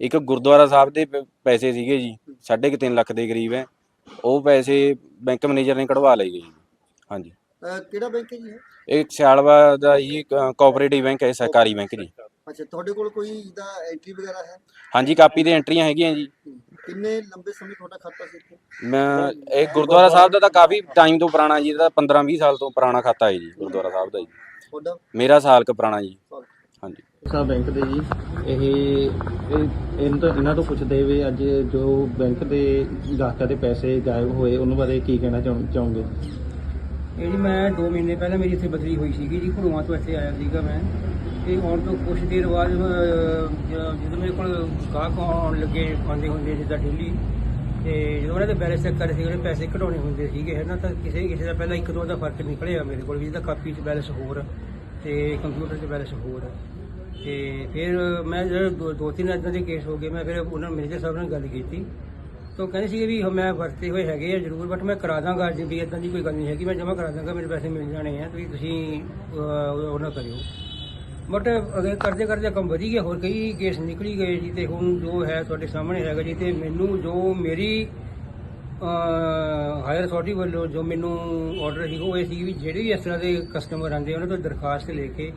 ਇੱਕ ਗੁਰਦੁਆਰਾ ਸਾਹਿਬ ਦੇ ਪ- ਪੈਸੇ ਸੀਗੇ ਜੀ 3.5 ਲੱਖ ਦੇ ਕਰੀਬ ਹੈ। ਉਹ ਪੈਸੇ ਬੈਂਕ ਮੈਨੇਜਰ ਨੇ ਕਢਵਾ ਲਏ ਗਏ ਜੀ। ਹਾਂਜੀ। ਕਿਹੜਾ ਬੈਂਕ ਹੈ ਜੀ ਇਹ? ਇਹ ਸਿਆਲਵਾ ਦਾ ਹੀ ਕੋਆਪਰੇਟਿਵ ਬੈਂਕ ਹੈ ਸਹਿਕਾਰੀ ਬੈਂਕ ਜੀ। ਅੱਛਾ ਤੁਹਾਡੇ ਕੋਲ ਕੋਈ ਇਹਦਾ ਐਂਟਰੀ ਵਗੈਰਾ ਹੈ? ਹਾਂਜੀ ਕਾਪੀ ਦੇ ਐਂਟਰੀਆਂ ਹੈਗੀਆਂ ਜੀ। ਕਿੰਨੇ ਲੰਬੇ ਸਮੇਂ ਤੁਹਾਡਾ ਖਾਤਾ ਸੀ ਇੱਥੇ? ਮੈਂ ਇਹ ਗੁਰਦੁਆਰਾ ਸਾਹਿਬ ਦਾ ਤਾਂ ਕਾਫੀ ਟਾਈਮ ਤੋਂ ਪੁਰਾਣਾ ਜੀ ਇਹਦਾ 15 20 ਸਾਲ ਤੋਂ ਪੁਰਾਣਾ ਖਾਤਾ ਹੈ ਜੀ ਗੁਰਦੁਆਰਾ ਸਾਹਿਬ ਦਾ ਜੀ। ਤੁਹਾਡਾ? ਮੇਰਾ ਸਾਲ ਕੁ ਪੁਰਾਣਾ ਜੀ। ਹਾਂਜੀ। ਸਾ ਬੈਂਕ ਦੇ ਜੀ ਇਹ ਇਹ ਇਹਨਾਂ ਤੋਂ ਇਹਨਾਂ ਤੋਂ ਪੁੱਛਦੇ ਵੀ ਅੱਜ ਜੋ ਬੈਂਕ ਦੇ ਗਾਹਕਾਂ ਦੇ ਪੈਸੇ ਗਾਇਬ ਹੋਏ ਉਹਨਾਂ ਬਾਰੇ ਕੀ ਕਹਿਣਾ ਚਾਹੋ- ਚਾਹੋਗੇ? ਇਹ ਜੀ ਮੈਂ 2 ਮਹੀਨੇ ਪਹਿਲਾਂ ਮੇਰੀ ਇੱਥੇ ਬਦਲੀ ਹੋਈ ਸੀਗੀ ਜੀ ਘੜੂਆਂ ਤੋਂ ਇੱਥੇ ਆਇਆ ਸੀਗਾ ਮੈਂ। ਤੇ ਆਉਣ ਤੋਂ ਕੁਛ ਦੇਰ ਬਾਅਦ ਜਦੋਂ ਮੇਰੇ ਕੋਲ ਗਾਹਕ ਆਉਣ ਲੱਗੇ ਆਉਂਦੇ ਹੁੰਦੇ ਜਿੱਦਾਂ ਡੇਲੀ ਤੇ ਜਦੋਂ ਉਹਨਾਂ ਦੇ ਬੈਲੈਂਸ ਚੈੱਕ ਕਰਦੇ ਸੀ ਉਹਦੇ ਪੈਸੇ ਘਟਾਉਣੇ ਹੁੰਦੇ ਸੀਗੇ, ਹੈ ਨਾ? ਤਾਂ ਕਿਸੇ ਕਿਸੇ ਦਾ ਪਹਿਲਾਂ ਇੱਕ ਦੋ ਦਾ ਫ਼ਰਕ ਨਿਕਲਿਆ ਮੇਰੇ ਕੋਲ ਵੀ ਜਿਹਦਾ ਕਾਪੀ 'ਚ ਬੈਲੈਂਸ ਹੋਰ, ਤੇ ਕੰਪਿਊਟਰ 'ਚ ਬੈਲੈਂਸ ਹੋਰ। ਤੇ ਫਿਰ ਮੈਂ ਜਦੋਂ ਦੋ- ਦੋ ਤਿੰਨ ਇਦਾਂ ਦੇ ਕੇਸ ਹੋ ਗਏ, ਮੈਂ ਫਿਰ ਉਹਨਾਂ ਮੈਨੇਜਰ ਸਾਹਿਬ ਨਾਲ ਗੱਲ ਕੀਤੀ। ਤਾਂ ਉਹ ਕਹਿੰਦੇ ਸੀਗੇ ਵੀ ਮੈਂ ਵਰਤੇ ਹੋਏ ਹੈਗੇ ਆ ਜ਼ਰੂਰ ਬਟ ਮੈਂ ਕਰਾ ਦਾਂਗਾ ਅੱਜ ਵੀ ਇਦਾਂ ਦੀ ਕੋਈ ਗੱਲ ਨਹੀਂ ਹੈਗੀ ਮੈਂ ਜਮ੍ਹਾਂ ਕਰਾ ਦਾਂਗਾ ਮੇਰੇ ਪੈਸੇ ਮਿਲ ਜਾਣੇ ਆ ਤੁਸੀਂ ਤੁਸੀਂ ਅਹ, ਉਹ ਨਾ ਕਰਿਓ। ਬਟ ਅਗਰ ਕਰਦੇ ਕਰਦੇ ਕੰਮ ਵਧੀ ਗਿਆ ਹੋਰ ਕਈ ਕੇਸ ਨਿਕਲੀ ਗਏ ਜੀ ਤੇ ਹੁਣ ਜੋ ਹੈ ਤੁਹਾਡੇ ਸਾਹਮਣੇ ਹੈਗਾ ਜੀ ਤੇ ਮੈਨੂੰ ਜੋ ਮੇਰੀ ਹਾਇਰ ਅਥਾਰਟੀ ਵੱਲੋਂ ਜੋ ਮੈਨੂੰ ਆਰਡਰ ਸੀ ਉਹ ਇਹ ਸੀ ਵੀ ਜਿਹੜੇ ਵੀ ਇਸ ਤਰ੍ਹਾਂ ਦੇ ਕਸਟਮਰ ਆਉਂਦੇ ਉਹਨਾਂ ਤੋਂ ਦਰਖਾਸਤ ਲੈ ਕੇ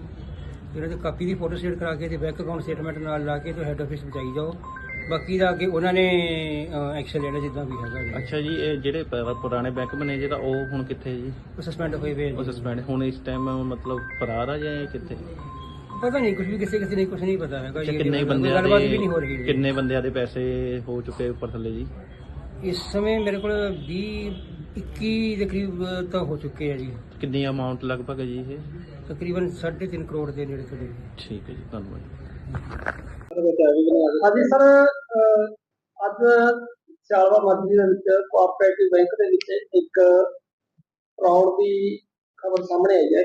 ਉਹਨਾਂ ਦੀ ਕਾਪੀ ਦੀ ਫੋਟੋ ਸਟੇਟ ਕਰਾ ਕੇ ਤੇ ਬੈਂਕ ਅਕਾਊਂਟ ਸਟੇਟਮੈਂਟ ਨਾਲ ਲਾ ਕੇ ਤੇ ਹੈੱਡ ਆਫਿਸ ਪਹੁੰਚਾਈ ਜਾਓ। ਬਾਕੀ ਦਾ ਅੱਗੇ ਉਹਨਾਂ ਨੇ ਐਕਸ਼ਨ ਲੈਣਾ ਜਿੱਦਾਂ ਵੀ ਹੈਗਾ ਜੀ। ਅੱਛਾ ਜੀ ਇਹ ਜਿਹੜੇ ਪ- ਪੁਰਾਣੇ ਬੈਂਕ ਮੈਨੇਜਰ ਆ ਉਹ ਹੁਣ ਕਿੱਥੇ ਜੀ? ਉਹ ਸਸਪੈਂਡ ਹੋਏ ਵੇ ਉਹ ਸਸਪੈਂਡ ਹੁਣ ਇਸ ਟਾਈਮ ਮਤਲਬ ਫਰਾਰ ਆ ਜਾਂ ਇਹ ਕਿੱਥੇ? ਪਤਾ ਨਹੀਂ ਕੁਝ ਵੀ ਕਿਸੇ ਕਿਸੇ ਨੇ ਕੁਝ ਨਹੀਂ ਪਤਾ ਹੈਗਾ ਅੱਛਾ ਜੀ ਕਿੰਨੇ ਕੋਈ ਬੰਦਿਆਂ ਗੱਲਬਾਤ ਵੀ ਨਹੀਂ ਹੋ ਦੇ ਰਹੀ ਜੀ। ਕਿੰਨੇ ਬੰਦਿਆਂ ਦੇ ਪੈਸੇ ਹੋ ਚੁੱਕੇ ਉੱਪਰ ਥੱਲੇ ਜੀ? ਇਸ ਸਮੇਂ ਮੇਰੇ ਕੋਲ 20 21 ਦੇ ਕਰੀਬ ਤਾਂ ਹੋ ਚੁੱਕੇ ਆ ਜੀ। ਕਿੰਨੀ ਅਮਾਉਂਟ ਲਗਭਗ ਹੈ ਜੀ ਇਹ? ਤਕਰੀਬਨ 3.5 ਕਰੋੜ ਦੇ ਨੇੜੇ ਤੇੜੇ ਠੀਕ ਹੈ ਜੀ ਧੰਨਵਾਦ। ਹਾਂਜੀ, ਸਰ ਅੱਜ ਚਾਲਵਾ ਮਸਜਿਦ ਦੇ ਵਿੱਚ ਕੋਆਪਰੇਟਿਵ ਬੈਂਕ ਦੇ ਵਿੱਚ ਇੱਕ ਫਰਾਡ ਦੀ ਖਬਰ ਸਾਹਮਣੇ ਆਈ ਹੈ।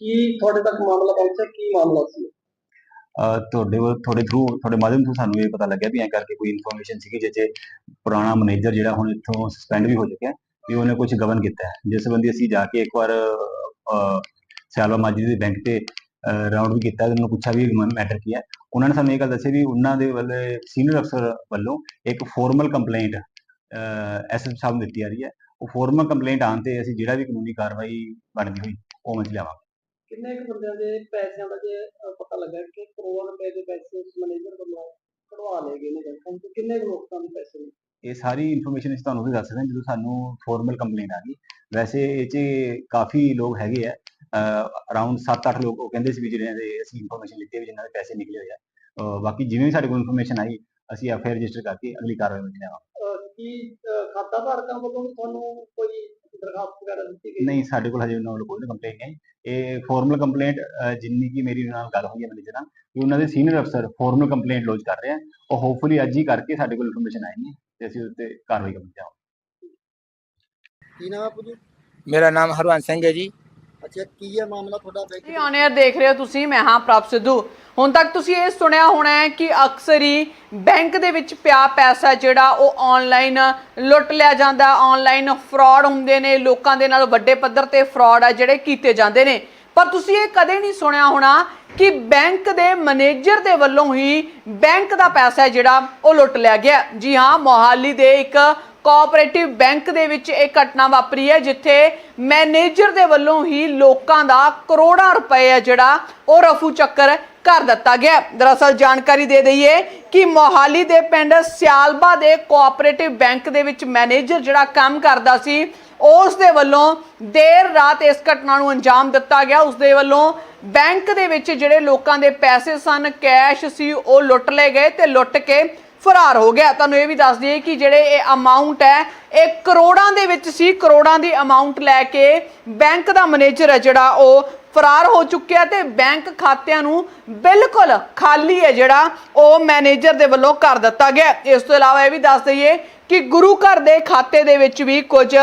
ਕੀ ਤੁਹਾਡੇ ਤੱਕ ਮਾਮਲਾ ਪਹੁੰਚਿਆ? ਕੀ ਮਾਮਲਾ ਸੀ? ਤੁਹਾਡੇ ਤੁਹਾਡੇ ਥਰੂ ਤੁਹਾਡੇ ਮਾਧਿਅਮ ਤੋਂ ਸਾਨੂੰ ਇਹ ਪਤਾ ਲੱਗਿਆ ਵੀ ਐਂ ਕਰਕੇ ਕੋਈ ਇਨਫੋਰਮੇਸ਼ਨ ਸੀਗੀ ਜਿਹ ਪੁਰਾਣਾ ਮੈਨੇਜਰ ਜਿਹੜਾ ਹੁਣ ਇੱਥੋਂ ਸਸਪੈਂਡ ਵੀ ਹੋ ਚੁੱਕਿਆ ਵੀ ਉਹਨੇ ਕੁਝ ਗਵਨ ਕੀਤਾ ਹੈ। ਜਿਸ ਸੰਬੰਧੀ ਅਸੀਂ ਜਾ ਕੇ ਇੱਕ ਵਾਰ ਸਿਆਲਵਾ ਮਾਜੀ ਦੇ ਬੈਂਕ ਤੇ ਰਾਉਂਡ ਵੀ ਕੀਤਾ ਉਹਨਾਂ ਨੂੰ ਪੁੱਛਿਆ ਵੀ ਮੈਟਰ ਕੀ ਹੈ। ਉਹਨਾਂ ਨੇ ਸਾਨੂੰ ਇਹ ਗੱਲ ਦੱਸੀ ਵੀ ਉਹਨਾਂ ਦੇ ਵੱਲ ਸੀਨੀਅਰ ਅਫਸਰ ਵੱਲੋਂ ਇੱਕ ਫਾਰਮਲ ਕੰਪਲੇਂਟ ਐਸਐਸ ਸਾਹਿਬ ਨੂੰ ਦਿੱਤੀ ਜਾ ਰਹੀ ਹੈ। ਉਹ ਫਾਰਮਲ ਕੰਪਲੇਂਟ ਆਉਣ ਤੇ ਅਸੀਂ ਜਿਹੜਾ ਵੀ ਕਾਨੂੰਨੀ ਕਾਰਵਾਈ ਬਣਦੀ ਹੋਈ ਉਹ ਮੈਂ ਲਿਆਵਾਂਗੇ। ਕਿੰਨੇ ਕੁ ਬੰਦਿਆਂ ਦੇ ਪੈਸਿਆਂ ਦਾ ਜੇ ਪਤਾ ਲੱਗਾ ਕਿ ਕਰੋੜ ਰੁਪਏ ਦੇ ਪੈਸੇ ਉਸ ਮੈਨੇਜਰ ਵੱਲੋਂ ਕਢਵਾ ਲਏ ਗਏ ਨੇ ਬੈਂਕਾਂ ਕਿੰਨੇ ਲੋਕਾਂ ਦੇ ਪੈਸੇ ਨੇ? ਇਹ ਸਾਰੀ ਇਨਫੋਰਮੇਸ਼ਨ ਅਸੀਂ ਤੁਹਾਨੂੰ ਵੀ ਦੱਸ ਸਕਦੇ ਹਾਂ ਜਦੋਂ ਸਾਨੂੰ ਫਾਰਮਲ ਕੰਪਲੇਂਟ ਆ ਗਈ। ਵੈਸੇ ਇਹ 'ਚ ਕਾਫੀ ਲੋਕ ਹੈਗੇ ਆ ਅਰਾਊਂਡ 7-8 ਲੋਕ ਉਹ ਕਹਿੰਦੇ ਸੀ ਵੀ ਜਿਹੜੇ ਦੇ ਅਸੀਂ ਇਨਫੋਰਮੇਸ਼ਨ ਲਿੱਤੀ ਹੈ ਵੀ ਜਿਨ੍ਹਾਂ ਦੇ ਪੈਸੇ ਨਿਕਲੇ ਹੋਏ ਆ। ਬਾਕੀ ਜਿਵੇਂ ਵੀ ਸਾਡੇ ਕੋਲ ਇਨਫੋਰਮੇਸ਼ਨ ਆਈ ਅਸੀਂ ਐਫਆਈਆਰ ਰਜਿਸਟਰ ਕਰਕੇ ਅਗਲੀ ਕਾਰਵਾਈ ਵਿੱਚ ਲਿਆਵਾਂਗੇ। ਕੀ ਖਾਤਾ ਧਾਰਕਾਂ ਵੱਲੋਂ ਵੀ ਤੁਹਾਨੂੰ ਕੋਈ ਦਰਖਾਸਤ ਵਗੈਰਾ ਦਿੱਤੀ ਗਈ? ਨਹੀਂ ਸਾਡੇ ਕੋਲ ਹਜੇ ਉਹਨਾਂ ਵੱਲੋਂ ਕੋਈ ਕੰਪਲੇਂਟ ਨਹੀਂ ਆਈ। ਇਹ ਫਾਰਮਲ ਕੰਪਲੇਂਟ ਜਿੰਨੀ ਕੀ ਮੇਰੀ ਨਾਲ ਗੱਲ ਹੋਈ ਹੈ ਮੈਨੇਜਰ ਨਾਲ ਕਿ ਉਹਨਾਂ ਦੇ ਸੀਨੀਅਰ ਅਫਸਰ ਫਾਰਮਲ ਕੰਪਲੇਂਟ ਲੌਂਚ ਕਰ ਰਹੇ ਆ। ਉਹ ਹੋਪਫੁਲੀ ਅੱਜ ਹੀ ਕਰਕੇ ਸਾਡੇ ਕੋਲ ਇਨਫੋਰਮੇਸ਼ਨ ਆਏਗੀ ਤੇ ਅਸੀਂ ਉਸ ਤੇ ਕਾਰਵਾਈ ਕਰਾਂਗੇ ਕੀ ਨਾਮ ਹੈ ਪੁੱਜੂ? ਮੇਰਾ ਨਾਮ ਹਰਵੰਸ ਸਿੰਘ ਹੈ ਜੀ। ਅੱਛਾ, ਕੀ ਹੈ ਮਾਮਲਾ ਤੁਹਾਡਾ ਬੈਂਕ ਜੀ ਔਨ 에ਅਰ ਦੇਖ ਰਹੇ ਹੋ ਤੁਸੀਂ, ਮੈਂ ਹਾਂ ਪ੍ਰਭ ਸਿੱਧੂ। ਹੁਣ ਤੱਕ ਤੁਸੀਂ ਇਹ ਸੁਣਿਆ ਹੋਣਾ ਹੈ ਕਿ ਅਕਸਰ ਹੀ ਬੈਂਕ ਦੇ ਵਿੱਚ ਪਿਆ ਪੈਸਾ ਜਿਹੜਾ ਉਹ ਆਨਲਾਈਨ ਲੁੱਟ ਲਿਆ ਜਾਂਦਾ ਆਨਲਾਈਨ ਫਰਾਡ ਹੁੰਦੇ ਨੇ, ਲੋਕਾਂ ਦੇ ਨਾਲ ਵੱਡੇ ਪੱਧਰ ਤੇ ਫਰਾਡ ਆ ਜਿਹੜੇ ਕੀਤੇ ਜਾਂਦੇ ਨੇ। ਪਰ ਤੁਸੀਂ ਇਹ ਕਦੇ ਨਹੀਂ ਸੁਣਿਆ ਹੋਣਾ ਕਿ ਬੈਂਕ ਦੇ ਮੈਨੇਜਰ ਦੇ ਵੱਲੋਂ ਹੀ ਬੈਂਕ ਦਾ ਪੈਸਾ ਜਿਹੜਾ ਉਹ ਲੁੱਟ ਲਿਆ ਗਿਆ। ਜੀ ਹਾਂ, ਮੋਹਾਲੀ ਦੇ ਇੱਕ ਕੋਆਪਰੇਟਿਵ ਬੈਂਕ ਦੇ ਵਿੱਚ ਇਹ ਘਟਨਾ ਵਾਪਰੀ ਹੈ, ਜਿੱਥੇ ਮੈਨੇਜਰ ਦੇ ਵੱਲੋਂ ਹੀ ਲੋਕਾਂ ਦਾ ਕਰੋੜਾਂ ਰੁਪਏ ਹੈ ਜਿਹੜਾ ਉਹ ਰਫੂ ਚੱਕਰ ਕਰ ਦਿੱਤਾ ਗਿਆ ਦਰਅਸਲ ਜਾਣਕਾਰੀ ਦੇ ਦਈਏ ਕਿ ਮੋਹਾਲੀ ਦੇ ਪਿੰਡ ਸਿਆਲਬਾ ਦੇ ਕੋਆਪਰੇਟਿਵ ਬੈਂਕ ਦੇ ਵਿੱਚ ਮੈਨੇਜਰ ਜਿਹੜਾ ਕੰਮ ਕਰਦਾ ਸੀ, ਉਸ ਦੇ ਵੱਲੋਂ ਦੇਰ ਰਾਤ ਇਸ ਘਟਨਾ ਨੂੰ ਅੰਜਾਮ ਦਿੱਤਾ ਗਿਆ। ਉਸ ਦੇ ਵੱਲੋਂ ਬੈਂਕ ਦੇ ਵਿੱਚ ਜਿਹੜੇ ਲੋਕਾਂ ਦੇ ਪੈਸੇ ਸਨ, ਕੈਸ਼ ਸੀ, ਉਹ ਲੁੱਟ ਲਏ ਗਏ ਤੇ ਲੁੱਟ ਕੇ ਫਰਾਰ ਹੋ ਗਿਆ। ਤੁਹਾਨੂੰ ਇਹ ਵੀ ਦੱਸ ਦਈਏ ਕਿ ਜਿਹੜੇ ਇਹ ਅਮਾਉਂਟ ਹੈ, ਇਹ ਕਰੋੜਾਂ ਦੇ ਵਿੱਚ ਸੀ। ਕਰੋੜਾਂ ਦੀ ਅਮਾਉਂਟ ਲੈ ਕੇ ਬੈਂਕ ਦਾ ਮੈਨੇਜਰ ਹੈ ਜਿਹੜਾ, ਉਹ ਫਰਾਰ ਹੋ ਚੁੱਕਿਆ ਤੇ ਬੈਂਕ ਖਾਤਿਆਂ ਨੂੰ ਬਿਲਕੁਲ ਖਾਲੀ ਹੈ ਜਿਹੜਾ, ਉਹ ਮੈਨੇਜਰ ਦੇ ਵੱਲੋਂ ਕਰ ਦਿੱਤਾ ਗਿਆ। ਇਸ ਤੋਂ ਇਲਾਵਾ ਇਹ ਵੀ ਦੱਸ ਦਈਏ ਕਿ ਗੁਰੂ ਘਰ ਦੇ ਖਾਤੇ ਦੇ ਵਿੱਚ ਵੀ ਕੁਝ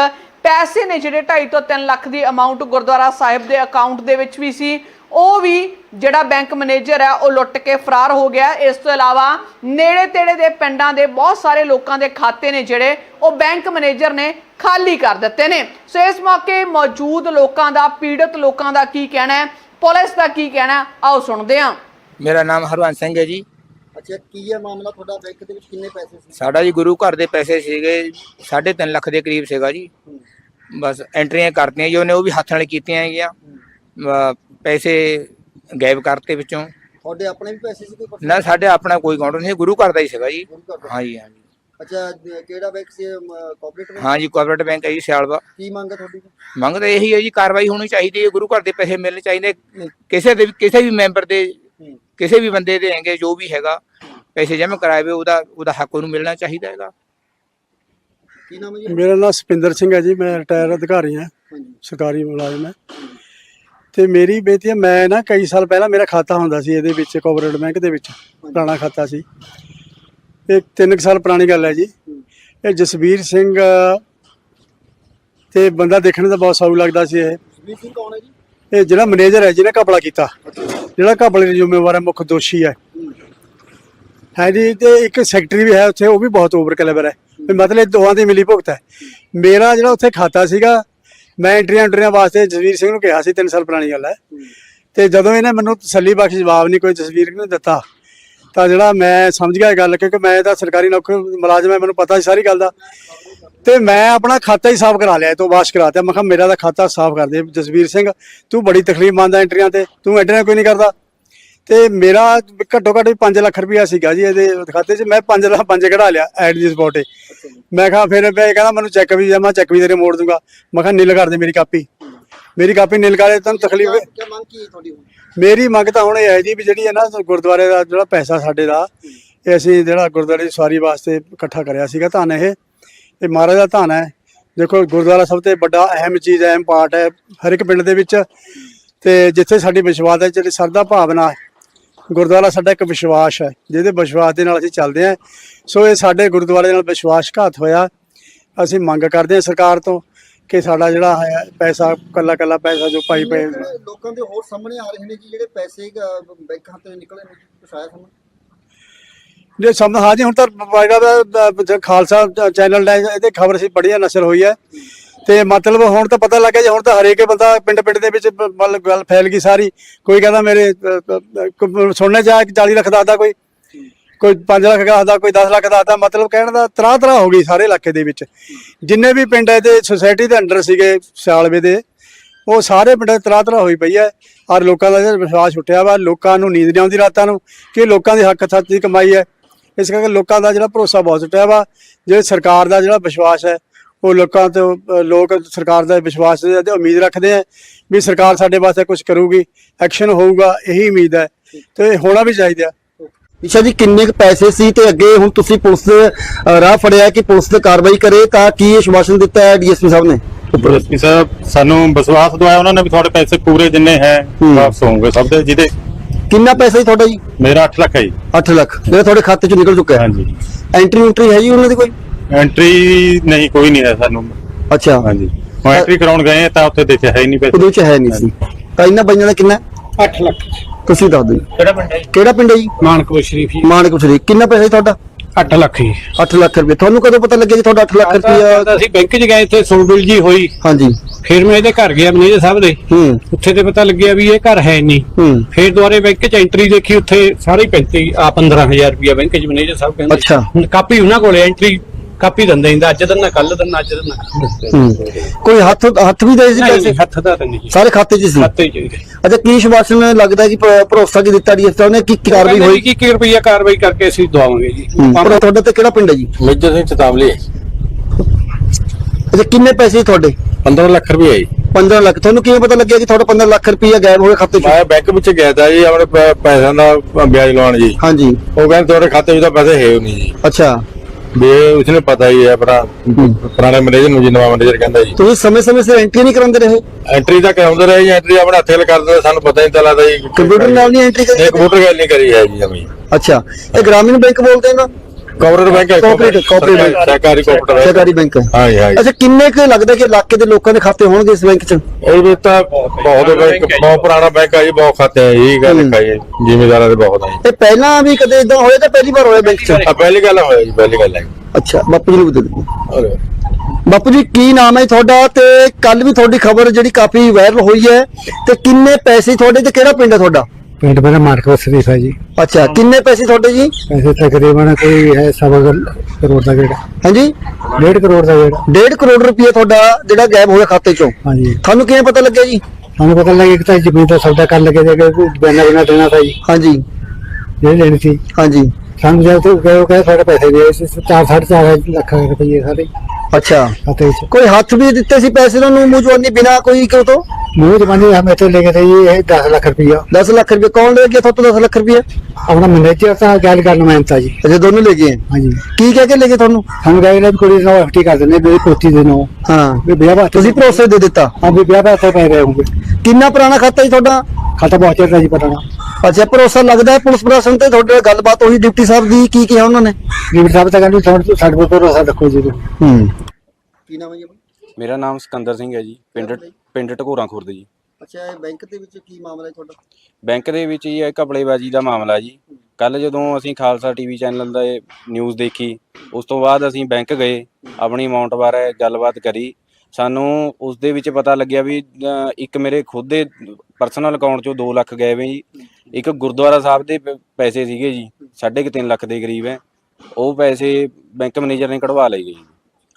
ਪੈਸੇ ਨੇ ਜਿਹੜੇ 2.5 ਤੋਂ 3 ਲੱਖ ਦੀ ਅਮਾਉਂਟ ਗੁਰਦੁਆਰਾ ਸਾਹਿਬ ਦੇ ਅਕਾਊਂਟ ਦੇ ਵਿੱਚ ਵੀ ਸੀ। ਉਹ ਵੀ ਜਿਹੜਾ ਬੈਂਕ ਮੈਨੇਜਰ ਹੈ ਉਹ ਲੁੱਟ ਕੇ ਫਰਾਰ ਹੋ ਗਿਆ ਇਸ ਤੋਂ ਇਲਾਵਾ ਨੇੜੇ ਤੇੜੇ ਦੇ ਪਿੰਡਾਂ ਦੇ ਬਹੁਤ ਸਾਰੇ ਲੋਕਾਂ ਦੇ ਖਾਤੇ ਨੇ ਜਿਹੜੇ ਉਹ ਬੈਂਕ ਮੈਨੇਜਰ ਨੇ ਖਾਲੀ ਕਰ ਦਿੱਤੇ ਨੇ। ਸੋ ਇਸ ਮੌਕੇ ਮੌਜੂਦ ਲੋਕਾਂ ਦਾ ਪੀੜਤ ਲੋਕਾਂ ਦਾ ਕੀ ਕਹਿਣਾ ਹੈ? ਪੁਲਿਸ ਦਾ ਕੀ ਕਹਿਣਾ? ਆਓ ਸੁਣਦੇ ਹਾਂ। ਮੇਰਾ ਨਾਮ ਹਰਵੰਸ ਸਿੰਘ ਹੈ ਜੀ। ਅੱਛਾ ਕੀ ਹੈ ਮਾਮਲਾ ਤੁਹਾਡਾ ਬੈਂਕ ਦੇ ਵਿੱਚ ਕਿੰਨੇ ਪੈਸੇ ਸੀ? ਸਾਡਾ ਜੀ ਗੁਰੂ ਘਰ ਦੇ ਪੈਸੇ ਸੀਗੇ 3.5 ਲੱਖ ਦੇ ਕਰੀਬ ਸੀਗਾ ਜੀ। ਬਸ ਐਂਟਰੀਆਂ ਕਰਤੀਆਂ ਜੀ ਉਹਨੇ ਉਹ ਵੀ ਹੱਥ ਨਾਲ ਕੀਤੀਆਂ ਹੈਗੀਆਂ। ਪੈਸੇ ਗਾਇਬ ਕਰਤੇ ਵਿੱਚੋਂ। ਤੁਹਾਡੇ ਆਪਣੇ ਵੀ ਪੈਸੇ ਸੀ ਕੋਈ personal? ਨਾ ਸਾਡੇ ਆਪਣਾ ਕੋਈ ਕਾਊਂਟਰ ਨਹੀਂ ਗੁਰੂ ਘਰ ਦਾ ਹੀ ਸੀਗਾ ਜੀ। ਗੁਰੂ ਘਰ ਦਾ? ਹਾਂ ਜੀ ਹਾਂ ਜੀ ਅੱਛਾ ਜ- ਕਿਹੜਾ ਬੈਂਕ ਸੀ ਕੋਆਪਰੇਟਿਵ ਬੈਂਕ? ਹਾਂ ਜੀ ਕੋਆਪਰੇਟਿਵ ਬੈਂਕ ਹੈ ਜੀ ਸਿਆਲਵਾ। ਕੀ ਮੰਗ ਹੈ ਤੁਹਾਡੀ? ਮੰਗ ਤਾਂ ਇਹੀ ਹੈ ਜੀ ਕਾਰਵਾਈ ਹੋਣੀ ਚਾਹੀਦੀ ਹੈ ਗੁਰੂ ਘਰ ਦੇ ਪੈਸੇ ਮਿਲਣੇ ਚਾਹੀਦੇ। ਕਿਸੇ ਦੇ ਵੀ ਕਿਸੇ ਵੀ ਮੈਂਬਰ ਦੇ ਕਿਸੇ ਵੀ ਬੰਦੇ ਦੇ ਹੈਗੇ ਜੋ ਵੀ ਹੈਗਾ ਪੈਸੇ ਜਮ੍ਹਾਂ ਕਰਾਏ ਵੇ ਉਹਦਾ ਉਹਦਾ ਹੱਕ ਉਹਨੂੰ ਮਿਲਣਾ ਚਾਹੀਦਾ ਹੈਗਾ। ਕੀ ਨਾਮ ਹੈ ਜੀ? ਮੇਰਾ ਨਾਮ ਸਪਿੰਦਰ ਸਿੰਘ ਹੈ ਜੀ ਮੈਂ ਰਿਟਾਇਰ ਅਧਿਕਾਰੀ ਹਾਂ। ਹਾਂਜੀ। ਸਰਕਾਰੀ ਮੁਲਾਜ਼ਮ ਹਾਂ। ਤੇ ਮੇਰੀ ਬੇਟੀ ਹੈ ਮੈਂ ਨਾ ਕਈ ਸਾਲ ਪਹਿਲਾਂ ਮੇਰਾ ਖਾਤਾ ਹੁੰਦਾ ਸੀ ਇਹਦੇ ਵਿੱਚ ਕੋਆਪਰੇਟਿਵ ਬੈਂਕ ਦੇ ਵਿੱਚ ਪੁਰਾਣਾ ਖਾਤਾ ਸੀ। ਇਹ 3 ਸਾਲ ਪੁਰਾਣੀ ਗੱਲ ਹੈ ਜੀ। ਇਹ ਜਸਵੀਰ ਸਿੰਘ ਤੇ ਬੰਦਾ ਦੇਖਣ ਦਾ ਬਹੁਤ ਸਾਊ ਲੱਗਦਾ ਸੀ ਇਹ। ਜਸਵੀਰ ਸਿੰਘ ਕੌਣ ਹੈ ਜੀ? ਇਹ ਜਿਹੜਾ ਮੈਨੇਜਰ ਹੈ ਜਿਹਨੇ ਘਪਲਾ ਕੀਤਾ। ਜਿਹੜਾ ਘਪਲੇ ਦਾ ਜ਼ਿੰਮੇਵਾਰ ਹੈ ਮੁੱਖ ਦੋਸ਼ੀ ਹੈ। ਹੈ। ਜੀ ਤੇ ਇੱਕ ਸੈਕਟਰੀ ਵੀ ਹੈ ਉੱਥੇ ਉਹ ਵੀ ਬਹੁਤ ਓਵਰ ਕੈਲੇਬਰ ਹੈ। ਮਤਲਬ ਇਹ ਦੋਹਾਂ ਦੀ ਮਿਲੀ ਭੁਗਤ ਹੈ। ਮੇਰਾ ਜਿਹੜਾ ਉੱਥੇ ਖਾਤਾ ਸੀਗਾ ਮੈਂ ਐਂਟਰੀਆਂ ਐਂਟਰੀਆਂ ਵਾਸਤੇ ਜਸਵੀਰ ਸਿੰਘ ਨੂੰ ਕਿਹਾ ਸੀ 3 ਸਾਲ ਪੁਰਾਣੀ ਗੱਲ ਹੈ। ਤੇ ਜਦੋਂ ਇਹਨੇ ਮੈਨੂੰ ਤਸੱਲੀ ਬਖਸ਼ ਜਵਾਬ ਨਹੀਂ ਕੋਈ ਜਸਵੀਰ ਨੇ ਦਿੱਤਾ, ਤਾਂ ਜਿਹੜਾ ਮੈਂ ਸਮਝ ਗਿਆ ਇਹ ਗੱਲ, ਕਿਉਂਕਿ ਮੈਂ ਤਾਂ ਸਰਕਾਰੀ ਨੌਕਰੀ ਮੁਲਾਜ਼ਮ ਹੈ, ਮੈਨੂੰ ਪਤਾ ਸੀ ਸਾਰੀ ਗੱਲ ਦਾ। ਤੇ ਮੈਂ ਆਪਣਾ ਖਾਤਾ ਹੀ ਸਾਫ਼ ਕਰਾ ਲਿਆ, ਇਹ ਤੋਂ ਵਾਸ਼ ਕਰਾਤਾ। ਮੈਂ ਕਿਹਾ, ਮੇਰਾ ਤਾਂ ਖਾਤਾ ਸਾਫ਼ ਕਰ ਦੇ ਜਸਵੀਰ ਸਿੰਘ, ਤੂੰ ਬੜੀ ਤਕਲੀਫ ਮੰਨਦਾ ਐਂਟਰੀਆਂ ਤੇ, ਤੂੰ ਐਂਟਰੀਆਂ ਕੋਈ ਨਹੀਂ ਕਰਦਾ। ਤੇ ਮੇਰਾ ਘੱਟੋ ਘੱਟ ਵੀ 5 ਲੱਖ ਰੁਪਇਆ ਸੀਗਾ ਜੀ ਇਹਦੇ ਖਾਤੇ 'ਚ। ਮੈਂ 5 ਲੱਖ 5 ਕਢਾ ਲਿਆ ਐਟ ਦੀ ਸਪੋਟ ਮੈਂ ਕਿਹਾ ਫਿਰ ਮੈਂ ਕਹਿੰਦਾ ਮੈਨੂੰ ਚੈੱਕ ਵੀ ਜਮਾ ਚੈੱਕ ਵੀ ਤੇਰੇ ਮੋੜ ਦੂੰਗਾ। ਮੈਂ ਕਿਹਾ ਨਿਲ ਕਰ ਦੇ ਮੇਰੀ ਕਾਪੀ। ਮੇਰੀ ਕਾਪੀ ਨਿਲ ਕਰੇ ਤੈਨੂੰ ਤਕਲੀਫ ਮੇਰੀ ਮੰਗ ਤਾਂ ਹੁਣ ਇਹ ਹੈ ਜੀ ਵੀ ਜਿਹੜੀ ਹੈ ਨਾ ਗੁਰਦੁਆਰੇ ਦਾ ਜਿਹੜਾ ਪੈਸਾ ਸਾਡੇ ਦਾ ਇਹ ਅਸੀਂ ਜਿਹੜਾ ਗੁਰਦੁਆਰੇ ਦੀ ਸਵਾਰੀ ਵਾਸਤੇ ਇਕੱਠਾ ਕਰਿਆ ਸੀਗਾ ਧਨ ਇਹ। ਇਹ ਮਹਾਰਾਜ ਦਾ ਧਨ ਹੈ। ਦੇਖੋ ਗੁਰਦੁਆਰਾ ਸਭ ਤੋਂ ਵੱਡਾ ਅਹਿਮ ਚੀਜ਼ ਹੈ ਅਹਿਮ ਪਾਰਟ ਹੈ ਹਰ ਇੱਕ ਪਿੰਡ ਦੇ ਵਿੱਚ। ਤੇ ਜਿੱਥੇ ਸਾਡੀ ਵਿਸ਼ਵਾਸ ਹੈ ਜਿਹੜੀ ਸਰਦਾ ਭਾਵਨਾ ਹੈ ਗੁਰਦੁਆਰਾ ਸਾਡਾ ਇੱਕ ਵਿਸ਼ਵਾਸ ਹੈ ਜਿਹਦੇ ਵਿਸ਼ਵਾਸ ਦੇ ਨਾਲ ਅਸੀਂ ਚੱਲਦੇ ਹਾਂ। ਸੋ ਇਹ ਸਾਡੇ ਗੁਰਦੁਆਰੇ ਨਾਲ ਵਿਸ਼ਵਾਸਘਾਤ ਹੋਇਆ। ਅਸੀਂ ਮੰਗ ਕਰਦੇ ਹਾਂ ਸਰਕਾਰ ਤੋਂ ਕਿ ਸਾਡਾ ਜਿਹੜਾ ਹੈ ਪੈਸਾ ਕੱਲਾ ਕੱਲਾ ਪੈਸਾ ਜੋ ਪਾਈ ਪਏ ਲੋਕਾਂ ਦੇ ਹੋਰ ਸਾਹਮਣੇ ਆ ਰਹੇ ਨੇ ਜੀ ਜਿਹੜੇ ਪੈਸੇ ਬੈਂਕ ਖਾਤੇ ਨਿਕਲੇ ਨੇ ਕੁਛ ਆਇਆ ਸਾਹਮਣੇ? ਜੇ ਸਮ ਹਾਂ ਜੀ ਹੁਣ ਤਾਂ ਬਾਈਡਾ ਦਾ ਖਾਲਸਾ ਚੈਨਲ ਦਾ ਇਹਦੇ ਖਬਰ ਸੀ ਬੜੀਆ ਨਸ਼ਰ ਹੋਈ ਹੈ। ਤੇ ਮਤਲਬ ਹੁਣ ਤਾਂ ਪਤਾ ਲੱਗਿਆ ਜੀ, ਹੁਣ ਤਾਂ ਹਰੇਕ ਬੰਦਾ ਪਿੰਡ ਪਿੰਡ ਦੇ ਵਿੱਚ ਮਤਲਬ ਗੱਲ ਫੈਲ ਗਈ ਸਾਰੀ। ਕੋਈ ਕਹਿੰਦਾ ਮੇਰੇ ਸੁਣਨੇ ਚ ਆਇਆ ਕਿ 40 ਲੱਖ ਦੱਸਦਾ ਕੋਈ। ਕੋਈ 5 ਲੱਖ ਦੱਸਦਾ ਕੋਈ 10 ਲੱਖ ਦੱਸਦਾ ਮਤਲਬ ਕਹਿਣ ਦਾ ਤਰ੍ਹਾਂ ਤਰ੍ਹਾਂ ਹੋ ਗਈ ਸਾਰੇ ਇਲਾਕੇ ਦੇ ਵਿੱਚ। ਜਿੰਨੇ ਵੀ ਪਿੰਡ ਹੈ ਇਹਦੇ ਸੁਸਾਇਟੀ ਦੇ ਅੰਡਰ ਸੀਗੇ ਸਿਆਲਵੇ ਦੇ, ਉਹ ਸਾਰੇ ਪਿੰਡਾਂ 'ਚ ਤਰ੍ਹਾਂ ਤਰ੍ਹਾਂ ਹੋਈ ਪਈ ਹੈ ਔਰ ਲੋਕਾਂ ਦਾ ਜਿਹੜਾ ਵਿਸ਼ਵਾਸ ਉੱਠਿਆ ਵਾ, ਲੋਕਾਂ ਨੂੰ ਨੀਂਦ ਨਹੀਂ ਆਉਂਦੀ ਰਾਤਾਂ ਨੂੰ, ਕਿ ਲੋਕਾਂ ਦੀ ਹੱਕ ਸੱਚ ਦੀ ਕਮਾਈ ਹੈ। ਇਸ ਕਰਕੇ ਲੋਕਾਂ ਦਾ ਜਿਹੜਾ ਭਰੋਸਾ ਬਹੁਤ ਉੱਠਿਆ ਵਾ। ਜਿਹੜੇ ਸਰਕਾਰ ਦਾ ਜਿਹੜਾ ਵਿਸ਼ਵਾਸ ਹੈ ਉਹ ਲੋਕਾਂ ਤੋਂ ਲੋਕ ਸਰਕਾਰ ਦਾ ਵਿਸ਼ਵਾਸ ਤੇ ਤੇ ਉਮੀਦ ਰੱਖਦੇ ਆ ਵੀ ਸਰਕਾਰ ਸਾਡੇ ਵਾਸਤੇ ਕੁਝ ਕਰੂਗੀ ਐਕਸ਼ਨ ਹੋਊਗਾ ਇਹੀ ਉਮੀਦ ਹੈ। ਤੇ ਹੋਣਾ ਵੀ ਚਾਹੀਦਾ ਪਿਛਾ ਜੀ ਕਿੰਨੇ ਕੁ ਪੈਸੇ ਸੀ ਤੇ ਅੱਗੇ ਹੁਣ ਤੁਸੀਂ ਪੁਲਿਸ ਦੇ ਰਾਹ ਫੜਿਆ ਕਿ ਪੁਲਿਸ ਤੇ ਕਾਰਵਾਈ ਕਰੇ ਤਾਂ ਕੀ ਆਸ਼ਵਾਸਨ ਦਿੱਤਾ ਹੈ ਡੀਐਸਪੀ ਸਾਹਿਬ ਨੇ? ਐਸਪੀ ਸਾਹਿਬ ਸਾਨੂੰ ਵਿਸ਼ਵਾਸ ਦਵਾਇਆ ਉਹਨਾਂ ਨੇ ਵੀ ਤੁਹਾਡੇ ਪੈਸੇ ਪੂਰੇ ਜਿੰਨੇ ਹੈ। ਵਾਪਸ ਹੋਣਗੇ ਸਭ ਦੇ ਜਿਹਦੇ ਕਿੰਨਾ ਪੈਸਾ ਜੀ ਤੁਹਾਡਾ ਜੀ? ਮੇਰਾ 8 ਲੱਖ ਹੈ ਜੀ। 8 ਲੱਖ। ਜਿਹੜਾ ਤੁਹਾਡੇ ਖਾਤੇ ਚੋਂ ਨਿਕਲ ਚੁੱਕਾ ਹੈ। ਹਾਂਜੀ। ਐਂਟਰੀ ਉਂਟਰੀ ਹੈ ਜੀ ਉਹਨਾਂ ਦੀ ਕੋਈ? ਐਂਟਰੀ ਨਹੀਂ ਕੋਈ ਨਹੀਂ ਹੈ ਸਾਨੂੰ। ਅੱਛਾ। ਹਾਂਜੀ। ਹੁਣ ਐਂਟਰੀ ਕਰਾਉਣ ਗਏ ਤਾਂ ਉੱਥੇ ਦੇਖਿਆ ਹੈ ਹੀ ਨਹੀਂ ਪੈਸੇ ਉਹਦੇ ਵਿੱਚ ਹੈ ਨਹੀਂ ਸੀ। ਤਾਂ ਇਹਨਾਂ ਬਾਈਆਂ ਦਾ ਕਿੰਨਾ? 8 ਲੱਖ। ਤੁਸੀਂ ਦੱਸ ਦਿਓ। ਕਿਹੜਾ ਪਿੰਡ ਹੈ ਕਿਹੜਾ ਪਿੰਡ ਹੈ ਜੀ? ਮਾਨਕਪੁਰ ਸ਼ਰੀਫ ਜੀ। ਮਾਨਕਪੁਰ ਸ਼ਰੀਫ। ਕਿੰਨਾ ਪੈਸਾ ਜੀ ਤੁਹਾਡਾ? 8 ਲੱਖ ਜੀ। 8 ਲੱਖ ਰੁਪਏ। ਤੁਹਾਨੂੰ ਕਦੋਂ ਪਤਾ ਲੱਗਿਆ ਜੀ ਤੁਹਾਡਾ 8 ਲੱਖ ਤਾਂ ਅਸੀਂ ਬੈਂਕ 'ਚ ਗਏ ਇੱਥੇ ਸੁਣਬਿਲ ਜੀ ਹੋਈ। ਹਾਂਜੀ। ਫਿਰ ਮੈਂ ਇਹਦੇ ਘਰ ਗਿਆ ਮੈਨੇਜਰ ਸਾਹਿਬ ਦੇ। ਹੂੰ। ਉੱਥੇ ਤੇ ਪਤਾ ਲੱਗਿਆ ਵੀ ਇਹ ਘਰ ਹੈ ਨਹੀਂ। ਹੂੰ। ਫਿਰ ਦੁਬਾਰੇ ਬੈਂਕ 'ਚ ਐਂਟਰੀ ਦੇਖੀ ਉੱਥੇ ਸਾਰੇ ਹੀ 35 ਆ 15000 ਰੁਪਇਆ ਬੈਂਕ 'ਚ ਮੈਨੇਜਰ ਸਾਹਿਬ ਕਹਿੰਦੇ। ਅੱਛਾ। ਹੁਣ ਕਾਪੀ ਉਹਨਾਂ ਕੋਲੇ ਐਂਟਰੀ ਕਾਪੀ ਦਿੰਦੇ ਇੰਦਾ ਅੱਜ ਦਿਨ ਕੱਲ ਦਿਨ ਅੱਜ ਦਿਨ ਹੂੰ। ਕੋਈ ਹੱਥ ਹੱਥ ਵੀ ਦੇ ਸੀ ਪੈਸੇ? ਹੱਥ ਦਾ ਤਾਂ ਨਹੀਂ ਸਾਰੇ ਖਾਤੇ 'ਚ ਸੀ? ਖਾਤੇ 'ਚ ਹੀ। ਅੱਛਾ ਕੀ ਆਸ਼ਵਾਸਨ ਲੱਗਦਾ ਕਿ ਭ- ਭਰੋਸਾ ਕੀ ਦਿੱਤਾ ਡੀਐਸਪੀ ਸਾਹਿਬ ਨੇ? ਕੀ ਕਾਰਵਾਈ ਹੋਈ? ਕੀ ਕੀ ਰੁਪਈਆ ਕਾਰਵਾਈ ਕਰਕੇ ਅਸੀਂ ਦਵਾਵਾਂਗੇ ਜੀ। ਹੂੰ। ਪਰ ਤੁਹਾਡਾ ਤੇ ਕਿਹੜਾ ਪਿੰਡ ਹੈ ਜੀ? ਮੇਜਰ ਸਿੰਘ ਚਤਾਵਲੀ ਅੱਛਾ ਕਿੰਨੇ ਪੈਸੇ ਤੁਹਾਡੇ? 15 ਲੱਖ ਰੁਪਏ ਜੀ। 15 ਲੱਖ। ਤੁਹਾਨੂੰ ਕਿਵੇਂ ਪਤਾ ਲੱਗਿਆ ਕਿ ਤੁਹਾਡਾ 15 ਲੱਖ ਰੁਪਇਆ ਗਾਇਬ ਹੋ ਗਿਆ ਖਾਤੇ 'ਚੋਂ? ਮੈਂ ਬੈਂਕ ਵਿੱਚ ਗਿਆ ਤਾ ਜੀ ਆਪਣੇ ਪੈ- ਪੈਸਿਆਂ ਦਾ ਵਿਆਜ ਲਵਾਉਣ ਜੀ। ਹਾਂਜੀ। ਉਹ ਕਹਿੰਦੇ ਤੁਹਾਡੇ ਖਾਤੇ ਵਿੱਚ ਤਾਂ ਪੈਸੇ ਹੈ ਹੀ ਨਹੀਂ ਜੀ। ਅੱਛਾ। ਵੀ ਉਸਨੇ ਪਤਾ ਹੀ ਹੈ ਆਪਣਾ ਪੁਰਾਣੇ ਮੈਨੇਜਰ ਨੂੰ ਜੀ ਨਵਾਂ ਮੈਨੇਜਰ ਕਹਿੰਦਾ ਜੀ। ਤੁਸੀਂ ਸਮੇਂ-ਸਮੇਂ ਸਿਰ ਐਂਟਰੀ ਨਹੀਂ ਕਰਾਉਂਦੇ ਰਹੇ? ਐਂਟਰੀ ਤਾਂ ਕਰਾਉਂਦੇ ਰਹੇ ਜੀ ਐਂਟਰੀ ਆਪਣੇ ਹੱਥੇ ਕਰ ਦਿੰਦੇ ਸਾਨੂੰ ਪਤਾ ਹੀ ਨਹੀਂ ਚੱਲਦਾ ਜੀ। ਕੰਪਿਊਟਰ ਨਾਲ ਨਹੀਂ ਐਂਟਰੀ ਕਰੀ? ਕੰਪਿਊਟਰ ਗੱਲ ਨਹੀਂ ਕਰੀ ਹੈ ਜੀ ਅਮੀ। ਅੱਛਾ ਇਹ ਗ੍ਰਾਮੀਣ ਬੈਂਕ ਬੋਲਦੇ ਨਾ? ਕੋਆਪਰੇਟਿਵ ਬੈਂਕ ਹੈ cooperative bank। ਸਰਕਾਰੀ ਕੋਆਪਰੇਟਿਵ ਸਰਕਾਰੀ ਬੈਂਕ ਹੈ ਹਾਂ। ਜੀ ਹਾਂ ਅੱਛਾ ਕਿੰਨੇ ਕੁ ਲੱਗਦਾ ਕਿ ਇਲਾਕੇ ਦੇ ਲੋਕਾਂ ਦੇ ਖਾਤੇ ਹੋਣਗੇ ਇਸ ਬੈਂਕ 'ਚ? ਇਹ ਵੀ ਤਾਂ ਬਹੁਤ ਬੈਂਕ ਬਹੁਤ ਪੁਰਾਣਾ ਬੈਂਕ ਹੈ ਜੀ। ਬਹੁਤ ਖਾਤੇ ਹੈ ਇਹ ਗੱਲ ਹੈ। ਜੀ ਜ਼ਿਮੀਦਾਰਾਂ ਦੇ ਬਹੁਤ ਹੈ ਇਹ ਪਹਿਲਾਂ ਵੀ ਕਦੇ ਇਦਾਂ ਹੋਇਆ ਤਾਂ ਪਹਿਲੀ ਵਾਰ ਹੋਇਆ ਬੈਂਕ 'ਚ? ਆ ਪਹਿਲੀ ਗੱਲ ਹੋਇਆ ਜੀ ਪਹਿਲੀ ਗੱਲ ਹੈ ਅੱਛਾ ਬਾਪੂ ਜੀ ਨੂੰ ਦੇ ਦਿਓ। ਬਾਪੂ ਜੀ ਕੀ ਨਾਮ ਹੈ ਤੁਹਾਡਾ? ਤੇ ਕੱਲ ਵੀ ਤੁਹਾਡੀ ਖਬਰ ਜਿਹੜੀ ਕਾਫੀ ਵਾਇਰਲ ਹੋਈ ਹੈ ਤੇ ਕਿੰਨੇ ਪੈਸੇ ਤੁਹਾਡੇ ਤੇ ਕਿਹੜਾ ਪਿੰਡ ਹੈ ਤੁਹਾਡਾ? ਪਿੰਡ ਮੇਰਾ ਮਾਰਕੋ ਸ਼ਰੀਫ ਹੈ ਜੀ। ਅੱਛਾ ਕਿੰਨੇ ਪੈਸੇ ਤੁਹਾਡੇ ਜੀ? ਪੈਸੇ ਤਕਰੀਬਨ ਕੋਈ ਹੈ ਸਵਾ ਕੁ ਕਰੋੜ ਦਾ ਗੇੜਾ। ਹਾਂਜੀ? ਡੇਢ ਕਰੋੜ ਦਾ ਗੇੜਾ। 1.5 ਕਰੋੜ ਰੁਪਏ ਤੁਹਾਡਾ ਜਿਹੜਾ ਗਾਇਬ ਹੋਇਆ ਖਾਤੇ 'ਚੋਂ। ਹਾਂਜੀ। ਤੁਹਾਨੂੰ ਕਿਵੇਂ ਪਤਾ ਲੱਗਿਆ ਜੀ? ਸਾਨੂੰ ਪਤਾ ਲੱਗਿਆ ਕਿ ਤਾਂ ਜ਼ਮੀਨ ਦਾ ਸੌਦਾ ਕਰ ਲਗੇ ਜੇ ਬੈਨਾ ਬਣਾ ਦੇਣਾ जी ਹਾਂਜੀ। ਜਿਹੜੀ ਲੈਣੀ ਸੀ। ਹਾਂਜੀ। ਸਾਨੂੰ ਜਦ ਤੋਂ ਗਏ ਉਹ ਕਹੇ ਸਾਡੇ ਪੈਸੇ ਗਏ ਸੀ 4 4.5 ਲੱਖ ਰੁਪਏ ਸਾਰੇ ਅੱਛਾ। ਖਾਤੇ ਵਿੱਚ ਕੋਈ ਹੱਥ ਵੀ ਦਿੱਤੇ ਸੀ ਪੈਸੇ ਉਹਨਾਂ ਨੂੰ ਮੂਜਵਾਨੀ ਬਿਨਾ ਕੋਈ ਕਿਉਂ ਤੋਂ? ਮੂੰਹ ਜਮਾਨੀ ਹਮੇ ਤੋਂ ਲੈ ਕੇ थे ये 10 ਲੱਖ ਰੁਪਇਆ 10 ਲੱਖ ਰੁਪਏ ਕੌਣ ਲੈ ਗਿਆ ਤੁਹਾਡੇ ਤੋਂ 10 ਲੱਖ ਰੁਪਏ ਆਪਣਾ ਮੈਨੇਜਰ ਤਾਂ ਗੱਲ ਕਰਨ ਮੈਂ ਤਾਂ ਜੀ। ਅੱਛਾ ਦੋਨੋਂ ਲੈ ਗਏ? ਹਾਂਜੀ। ਕੀ ਕਹਿ ਕੇ ਲੈ ਗਏ ਤੁਹਾਨੂੰ? ਸਾਨੂੰ ਕਹੇ ਨਾ ਵੀ ਕੁੜੀ ਨੂੰ ਐਫਟੀ ਕਰ ਦਿੰਦੇ ਮੇਰੀ ਪੋਤੀ ਦੇ ਨੂੰ। ਹਾਂ। ਵੀ ਵਿਆਹ ਵਾਸਤੇ ਤੁਸੀਂ ਭਰੋਸੇ ਦੇ ਦਿੱਤਾ? ਹਾਂ ਵੀ ਵਿਆਹ ਵਾਸਤੇ ਪੈ ਰਹੇ ਹੋਗੇ ਕਿੰਨਾ ਪੁਰਾਣਾ ਖਾਤਾ ਜੀ ਤੁਹਾਡਾ? ਖਾਤਾ ਬਹੁਤ ਚਿਰ ਦਾ ਜੀ ਪਤਾ ਨਾ ਅੱਛਾ ਭਰੋਸਾ ਲੱਗਦਾ ਹੈ ਪੁਲਿਸ ਪ੍ਰਸ਼ਾਸਨ ਤੇ ਤੁਹਾਡੇ ਨਾਲ ਗੱਲਬਾਤ ਹੋਈ ਡਿਪਟੀ ਸਾਹਿਬ ਦੀ ਕੀ ਕਿਹਾ ਉਹਨਾਂ ਨੇ? ਡਿਪਟੀ ਸਾਹਿਬ ਤਾਂ ਕਹਿੰਦੇ ਸਾਡੇ ਕੋਲ ਭਰੋਸਾ ਰੱਖੋ ਜੀ। ਹੂੰ। ਕੀ ਨਾਮ ਹੈ ਜੀ? ਮੇਰਾ ਨਾਮ ਸਿਕੰਦਰ ਸਿੰਘ ਹੈ ਜੀ ਪਿੰਡ ਪਿੰਡ ਢਕੋਰਾਂ ਖੁਰਦ ਜੀ। ਅੱਛਾ ਇਹ ਬੈਂਕ ਦੇ ਵਿੱਚ ਕੀ ਮਾਮਲਾ ਹੈ ਤੁਹਾਡਾ? ਬੈਂਕ ਦੇ ਵਿੱਚ ਜੀ ਇਹ ਘਪਲੇਬਾਜ਼ੀ ਦਾ ਮਾਮਲਾ ਜੀ। ਕੱਲ ਜਦੋਂ ਅਸੀਂ ਖਾਲਸਾ ਟੀਵੀ ਚੈਨਲ ਦਾ ਇਹ ਨਿਊਜ਼ ਦੇਖੀ ਉਸ ਤੋਂ ਬਾਅਦ ਅਸੀਂ ਬੈਂਕ ਗਏ ਆਪਣੀ ਅਮਾਉਂਟ ਬਾਰੇ ਗੱਲਬਾਤ ਕਰੀ। ਸਾਨੂੰ ਉਸ ਦੇ ਵਿੱਚ ਪਤਾ ਲੱਗਿਆ ਵੀ ਅ, ਇੱਕ ਮੇਰੇ ਖੁਦ ਦੇ ਪਰਸਨਲ ਅਕਾਊਂਟ ਚੋਂ 2 ਲੱਖ ਗਏ ਵੇ ਜੀ। ਇੱਕ ਗੁਰਦੁਆਰਾ ਸਾਹਿਬ ਦੇ ਪ- ਪੈਸੇ ਸੀਗੇ ਜੀ 3.5 ਲੱਖ ਦੇ ਕਰੀਬ ਹੈ। ਉਹ ਪੈਸੇ ਬੈਂਕ ਮੈਨੇਜਰ ਨੇ ਕਢਵਾ ਲਏ ਗਏ ਜੀ।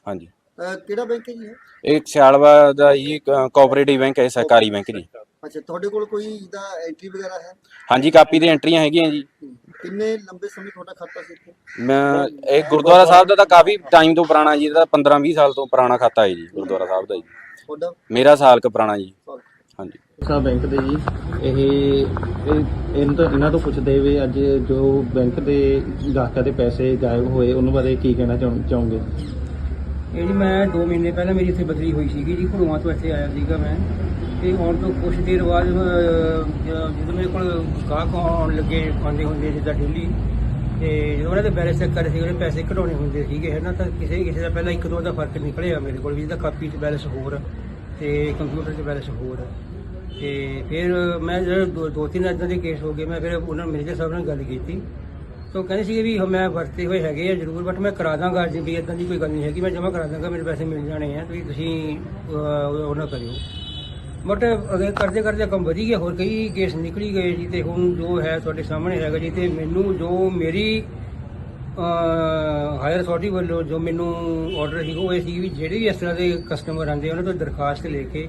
ਹਾਂਜੀ। ਕਿਹੜਾ ਬੈਂਕ ਹੈ ਜੀ ਇਹ? ਇਹ ਸਿਆਲਵਾ ਦਾ ਜੀ ਕੋਆਪਰੇਟਿਵ ਬੈਂਕ ਹੈ ਸਰਕਾਰੀ ਬੈਂਕ ਜੀ। ਅੱਛਾ ਤੁਹਾਡੇ ਕੋਲ ਕੋਈ ਇਹਦਾ ਐਂਟਰੀ ਵਗੈਰਾ ਹੈ? ਹਾਂਜੀ ਕਾਪੀ ਦੇ ਐਂਟਰੀਆਂ ਹੈਗੀਆਂ ਜੀ। ਕਿੰਨੇ ਲੰਬੇ ਸਮੇਂ ਤੁਹਾਡਾ ਖਾਤਾ ਸੀ ਇੱਥੇ? ਮੈਂ ਇਹ ਗੁਰਦੁਆਰਾ ਸਾਹਿਬ ਦਾ ਤਾਂ ਕਾਫੀ ਟਾਈਮ ਤੋਂ ਪੁਰਾਣਾ ਜੀ ਇਹਦਾ 15 20 ਸਾਲ ਤੋਂ ਪੁਰਾਣਾ ਖਾਤਾ ਹੈ ਜੀ ਗੁਰਦੁਆਰਾ ਸਾਹਿਬ ਦਾ ਜੀ। ਤੁਹਾਡਾ? ਮੇਰਾ ਸਾਲ ਕੁ ਪੁਰਾਣਾ ਜੀ। ਹਾਂਜੀ। ਸਾ ਬੈਂਕ ਦੇ ਜੀ ਇਹ ਇਹ ਇਹਨਾਂ ਤੋਂ ਇਹਨਾਂ ਤੋਂ ਪੁੱਛਦੇ ਵੀ ਅੱਜ ਜੋ ਬੈਂਕ ਦੇ ਗਾਹਕਾਂ ਦੇ ਪੈਸੇ ਗਾਇਬ ਹੋਏ ਉਹਨਾਂ ਬਾਰੇ ਕੀ ਕਹਿਣਾ ਚਾਹੋ- ਚਾਹੋਗੇ? ਇਹ ਜੀ ਮੈਂ 2 ਮਹੀਨੇ ਪਹਿਲਾਂ ਮੇਰੀ ਇੱਥੇ ਬਦਲੀ ਹੋਈ ਸੀਗੀ ਜੀ ਘੜੂਆਂ ਤੋਂ ਇੱਥੇ ਆਇਆ ਸੀਗਾ ਮੈਂ। ਤੇ ਆਉਣ ਤੋਂ ਕੁਛ ਦੇਰ ਬਾਅਦ ਜਦੋਂ ਮੇਰੇ ਕੋਲ ਗਾਹਕ ਆਉਣ ਲੱਗੇ ਆਉਂਦੇ ਹੁੰਦੇ ਜਿੱਦਾਂ ਡੇਲੀ ਤੇ ਜਦੋਂ ਉਹਨਾਂ ਦੇ ਬੈਲੈਂਸ ਚੈੱਕ ਕਰਦੇ ਸੀ ਉਹਦੇ ਪੈਸੇ ਘਟਾਉਣੇ ਹੁੰਦੇ ਸੀਗੇ, ਹੈ ਨਾ, ਤਾਂ ਕਿਸੇ ਕਿਸੇ ਦਾ ਪਹਿਲਾਂ ਇੱਕ ਦੋ ਦਾ ਫ਼ਰਕ ਨਿਕਲਿਆ ਮੇਰੇ ਕੋਲ ਵੀ, ਇਹਦਾ ਕਾਪੀ 'ਚ ਬੈਲੈਂਸ ਹੋਰ, ਤੇ ਕੰਪਿਊਟਰ 'ਚ ਬੈਲੈਂਸ ਹੋਰ। ਤੇ ਫਿਰ ਮੈਂ ਜਦੋਂ ਦੋ ਦੋ ਤਿੰਨ ਇਦਾਂ ਦੇ ਕੇਸ ਹੋ ਗਏ, ਮੈਂ ਫਿਰ ਉਹਨਾਂ ਮੈਨੇਜਰ ਸਾਹਿਬ ਨਾਲ ਗੱਲ ਕੀਤੀ। ਤਾਂ ਉਹ ਕਹਿੰਦੇ ਸੀਗੇ ਵੀ ਮੈਂ ਵਰਤੇ ਹੋਏ ਹੈਗੇ ਆ ਜ਼ਰੂਰ ਬਟ ਮੈਂ ਕਰਾ ਦਾਂਗਾ ਜੀ ਵੀ ਇਦਾਂ ਦੀ ਕੋਈ ਗੱਲ ਨਹੀਂ ਹੈਗੀ, ਮੈਂ ਜਮ੍ਹਾਂ ਕਰਾ ਦਾਂਗਾ, ਮੇਰੇ ਪੈਸੇ ਮਿਲ ਜਾਣੇ ਆ, ਤੁਸੀਂ ਤੁਸੀਂ ਉਹ ਨਾ ਕਰਿਓ। ਬਟ ਅਗੇ ਕਰਦੇ ਕਰਦੇ ਕੰਮ ਵਧੀ ਗਿਆ, ਹੋਰ ਕਈ ਕੇਸ ਨਿਕਲੀ ਗਏ ਜੀ, ਤੇ ਹੁਣ ਜੋ ਹੈ ਤੁਹਾਡੇ ਸਾਹਮਣੇ ਹੈਗਾ ਜੀ, ਤੇ ਮੈਨੂੰ ਜੋ ਮੇਰੀ ਹਾਇਰ ਅਥਾਰਟੀ ਵੱਲੋਂ ਜੋ ਮੈਨੂੰ ਆਰਡਰ ਸੀ ਉਹ ਇਹ ਸੀ ਵੀ ਜਿਹੜੇ ਵੀ ਇਸ ਤਰ੍ਹਾਂ ਦੇ ਕਸਟਮਰ ਆਉਂਦੇ ਉਹਨਾਂ ਤੋਂ ਦਰਖਾਸਤ ਲੈ ਕੇ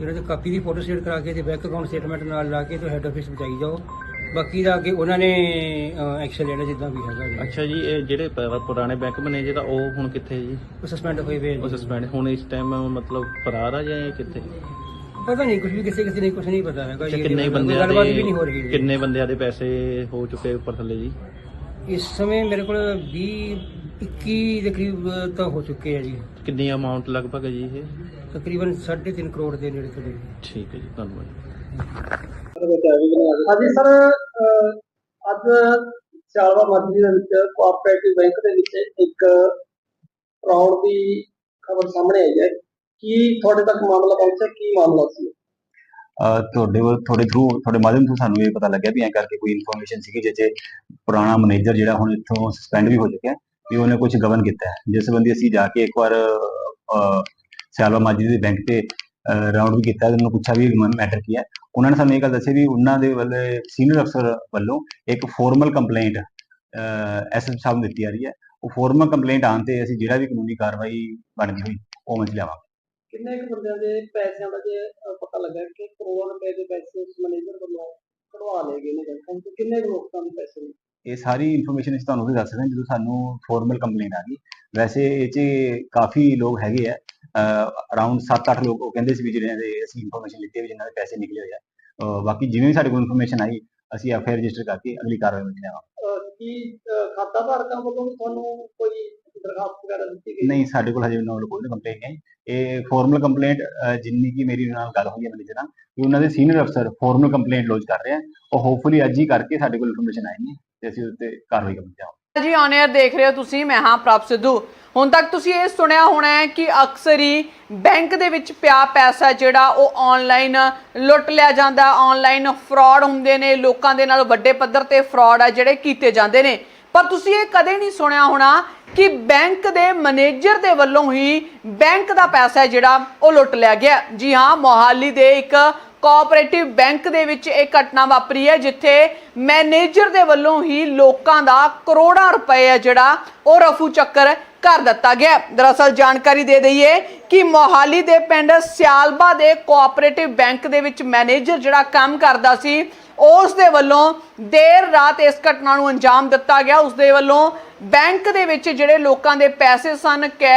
ਉਹਨਾਂ ਦੀ ਕਾਪੀ ਦੀ ਫੋਟੋ ਸਟੇਟ ਕਰਾ ਕੇ ਤੇ ਬੈਂਕ ਅਕਾਊਂਟ ਸਟੇਟਮੈਂਟ ਨਾਲ ਲਾ ਕੇ ਤੇ ਹੈੱਡ ਆਫਿਸ ਪਹੁੰਚਾਈ ਜਾਓ। ਬਾਕੀ ਦਾ ਅੱਗੇ ਉਹਨਾਂ ਨੇ ਐਕਸ਼ਨ ਲੈਣਾ ਜਿੱਦਾਂ ਵੀ ਹੈਗਾ ਜੀ। ਅੱਛਾ ਜੀ ਇਹ ਜਿਹੜੇ ਪ- ਪੁਰਾਣੇ ਬੈਂਕ ਮੈਨੇਜਰ ਆ ਉਹ ਹੁਣ ਕਿੱਥੇ ਜੀ? ਉਹ ਸਸਪੈਂਡ ਹੋਏ ਵੇ ਉਹ ਸਸਪੈਂਡ ਹੁਣ ਇਸ ਟਾਈਮ ਮਤਲਬ ਫਰਾਰ ਆ ਜਾਂ ਇਹ ਕਿੱਥੇ? ਪਤਾ ਨਹੀਂ ਕੁਝ ਵੀ ਕਿਸੇ ਕਿਸੇ ਨੇ ਕੁਝ ਨਹੀਂ ਪਤਾ ਹੈਗਾ ਅੱਛਾ ਜੀ ਕਿੰਨੇ ਕੋਈ ਬੰਦਿਆਂ ਗੱਲਬਾਤ ਵੀ ਨਹੀਂ ਹੋ ਦੇ ਰਹੀ ਜੀ। ਕਿੰਨੇ ਬੰਦਿਆਂ ਦੇ ਪੈਸੇ ਹੋ ਚੁੱਕੇ ਉੱਪਰ ਥੱਲੇ ਜੀ? ਇਸ ਸਮੇਂ ਮੇਰੇ ਕੋਲ 20 21 ਦੇ ਕਰੀਬ ਤਾਂ ਹੋ ਚੁੱਕੇ ਆ ਜੀ। ਕਿੰਨੀ ਅਮਾਉਂਟ ਲਗਭਗ ਹੈ ਜੀ ਇਹ? ਤਕਰੀਬਨ 3.5 ਕਰੋੜ ਦੇ ਨੇੜੇ ਤੇੜੇ ਠੀਕ ਹੈ ਜੀ ਧੰਨਵਾਦ। ਹਾਂਜੀ ਸਰ ਅੱਜ ਸਿਆਲਵਾ ਮੱਛੀ ਦੇ ਵਿੱਚ ਕੋਆਪਰੇਟਿਵ ਬੈਂਕ ਦੇ ਵਿੱਚ ਇੱਕ ਫਰਾਡ ਦੀ ਖਬਰ ਸਾਹਮਣੇ ਆਈ ਹੈ। ਕੀ ਤੁਹਾਡੇ ਤੱਕ ਮਾਮਲਾ ਪਹੁੰਚਿਆ? ਕੀ ਮਾਮਲਾ ਸੀ? ਤੁਹਾਡੇ ਵੱਲ, ਤੁਹਾਡੇ ਥਰੂ ਤੁਹਾਡੇ ਮਾਧਿਅਮ ਤੋਂ ਸਾਨੂੰ ਇਹ ਪਤਾ ਲੱਗਿਆ ਵੀ ਐਂ ਕਰਕੇ ਕੋਈ ਇਨਫੋਰਮੇਸ਼ਨ ਸੀਗੀ ਜਿਹ ਪੁਰਾਣਾ ਮੈਨੇਜਰ ਜਿਹੜਾ ਹੁਣ ਇੱਥੋਂ ਸਸਪੈਂਡ ਵੀ ਹੋ ਚੁੱਕਿਆ ਵੀ ਉਹਨੇ ਕੁਝ ਗਵਨ ਕੀਤਾ ਹੈ। ਜਿਸ ਸੰਬੰਧੀ ਅਸੀਂ ਜਾ ਕੇ ਇੱਕ ਵਾਰ ਸਿਆਲਵਾ ਮਾਜਰੀ ਦੇ ਬੈਂਕ ਤੇ ਰਾਉਂਡ ਵੀ ਕੀਤਾ ਉਹਨੂੰ ਪੁੱਛਿਆ ਵੀ ਮੈਟਰ ਕੀ ਹੈ। ਉਹਨਾਂ ਨੇ ਸਾਨੂੰ ਇਹ ਗੱਲ ਦੱਸੀ ਵੀ ਉਹਨਾਂ ਦੇ ਵੱਲ ਸੀਨੀਅਰ ਅਫਸਰ ਵੱਲੋਂ ਇੱਕ ਫਾਰਮਲ ਕੰਪਲੇਂਟ ਐਸਐਸ ਸਾਹਿਬ ਨੂੰ ਦਿੱਤੀ ਜਾ ਰਹੀ ਹੈ। ਉਹ ਫਾਰਮਲ ਕੰਪਲੇਂਟ ਆਉਣ ਤੇ ਅਸੀਂ ਜਿਹੜਾ ਵੀ ਕਾਨੂੰਨੀ ਕਾਰਵਾਈ ਬਣਦੀ ਹੋਈ ਉਹ ਮੈਂ ਲਿਆਵਾਂਗੇ। ਕਿੰਨੇ ਕੁ ਬੰਦਿਆਂ ਦੇ ਪੈਸਿਆਂ ਦਾ ਜੇ ਪਤਾ ਲੱਗਾ ਕਿ ਕਰੋੜ ਰੁਪਏ ਦੇ ਪੈਸੇ ਉਸ ਮੈਨੇਜਰ ਵੱਲੋਂ ਕਢਵਾ ਲਏ ਗਏ ਨੇ ਬੈਂਕਾਂ ਕਿੰਨੇ ਲੋਕਾਂ ਦੇ ਪੈਸੇ ਨੇ? ਇਹ ਸਾਰੀ ਇਨਫੋਰਮੇਸ਼ਨ ਅਸੀਂ ਤੁਹਾਨੂੰ ਵੀ ਦੱਸ ਸਕਦੇ ਹਾਂ ਜਦੋਂ ਸਾਨੂੰ ਫਾਰਮਲ ਕੰਪਲੇਂਟ ਆ ਗਈ। ਵੈਸੇ ਇਹ 'ਚ ਕਾਫੀ ਲੋਕ ਹੈਗੇ ਆ ਅਰਾਊਂਡ 7-8 ਲੋਕ ਉਹ ਕਹਿੰਦੇ ਸੀ ਵੀ ਜਿਹੜੇ ਦੇ ਅਸੀਂ ਇਨਫੋਰਮੇਸ਼ਨ ਲਿੱਤੀ ਹੈ ਵੀ ਜਿਨ੍ਹਾਂ ਦੇ ਪੈਸੇ ਨਿਕਲੇ ਹੋਏ ਆ। ਬਾਕੀ ਜਿਵੇਂ ਵੀ ਸਾਡੇ ਕੋਲ ਇਨਫੋਰਮੇਸ਼ਨ ਆਈ ਅਸੀਂ ਐਫਆਈਆਰ ਰਜਿਸਟਰ ਕਰਕੇ ਅਗਲੀ ਕਾਰਵਾਈ ਵਿੱਚ ਲਿਆਵਾਂਗੇ। ਕੀ ਖਾਤਾ ਧਾਰਕਾਂ ਵੱਲੋਂ ਤੁਹਾਨੂੰ ਕੋਈ ਦਰਖਾਸਤ ਵਗੈਰਾ ਦਿੱਤੀ ਗਈ? ਨਹੀਂ ਸਾਡੇ ਕੋਲ ਹਜੇ ਉਹਨਾਂ ਵੱਲੋਂ ਕੋਈ ਕੰਪਲੇਂਟ ਨਹੀਂ ਇਹ ਫਾਰਮਲ ਕੰਪਲੇਂਟ ਜਿੰਨੀ ਕੀ ਮੇਰੀ ਨਾਲ ਗੱਲ ਹੋਈ ਹੈ ਮੈਨੇਜਰ ਨਾਲ ਕਿ ਉਹਨਾਂ ਦੇ ਸੀਨੀਅਰ ਅਫਸਰ ਫਾਰਮਲ ਕੰਪਲੇਂਟ ਲੌਂਚ ਕਰ ਰਹੇ ਆ। ਉਹ ਹੋਪਫੁਲੀ ਅੱਜ ਹੀ ਕਰਕੇ ਸਾਡੇ ਕੋਲ ਇਨਫੋਰਮੇਸ਼ਨ ਆਏਗੀ ਤੇ ਅਸੀਂ ਉਸ ਤੇ ਕਾਰਵਾਈ ਕਰਾਂਗੇ ਜੀ ਔਨ 에ਅਰ ਦੇਖ ਰਹੇ ਹੋ ਤੁਸੀਂ, ਮੈਂ ਹਾਂ ਪ੍ਰਭ ਸਿੱਧੂ। ਹੁਣ ਤੱਕ ਤੁਸੀਂ ਇਹ ਸੁਣਿਆ ਹੋਣਾ ਹੈ ਕਿ ਅਕਸਰ ਹੀ ਬੈਂਕ ਦੇ ਵਿੱਚ ਪਿਆ ਪੈਸਾ ਜਿਹੜਾ ਉਹ ਆਨਲਾਈਨ ਲੁੱਟ ਲਿਆ ਜਾਂਦਾ ਆਨਲਾਈਨ ਫਰਾਡ ਹੁੰਦੇ ਨੇ, ਲੋਕਾਂ ਦੇ ਨਾਲ ਵੱਡੇ ਪੱਧਰ ਤੇ ਫਰਾਡ ਆ ਜਿਹੜੇ ਕੀਤੇ ਜਾਂਦੇ ਨੇ। ਪਰ ਤੁਸੀਂ ਇਹ ਕਦੇ ਨਹੀਂ ਸੁਣਿਆ ਹੋਣਾ ਕਿ ਬੈਂਕ ਦੇ ਮੈਨੇਜਰ ਦੇ ਵੱਲੋਂ ਹੀ ਬੈਂਕ ਦਾ ਪੈਸਾ ਜਿਹੜਾ ਉਹ ਲੁੱਟ ਲਿਆ ਗਿਆ। ਜੀ ਹਾਂ, ਮੋਹਾਲੀ ਦੇ ਇੱਕ ਕੋਆਪਰੇਟਿਵ ਬੈਂਕ ਦੇ ਵਿੱਚ ਇਹ ਘਟਨਾ ਵਾਪਰੀ ਹੈ, ਜਿੱਥੇ ਮੈਨੇਜਰ ਦੇ ਵੱਲੋਂ ਹੀ ਲੋਕਾਂ ਦਾ ਕਰੋੜਾਂ ਰੁਪਏ ਹੈ ਜਿਹੜਾ ਉਹ ਰਫੂ ਚੱਕਰ ਕਰ ਦਿੱਤਾ ਗਿਆ। ਦਰਅਸਲ ਜਾਣਕਾਰੀ ਦੇ ਦਈਏ ਕਿ ਮੋਹਾਲੀ ਦੇ ਪਿੰਡ ਸਿਆਲਬਾ ਦੇ ਕੋਆਪਰੇਟਿਵ ਬੈਂਕ ਦੇ ਵਿੱਚ ਮੈਨੇਜਰ ਜਿਹੜਾ ਕੰਮ ਕਰਦਾ ਸੀ, ਉਸ ਦੇ ਵੱਲੋਂ ਦੇਰ ਰਾਤ ਇਸ ਘਟਨਾ ਨੂੰ ਅੰਜਾਮ ਦਿੱਤਾ ਗਿਆ। ਉਸ ਦੇ ਵੱਲੋਂ ਬੈਂਕ ਦੇ ਵਿੱਚ ਜਿਹੜੇ ਲੋਕਾਂ ਦੇ ਪੈਸੇ ਸਨ ਕੈ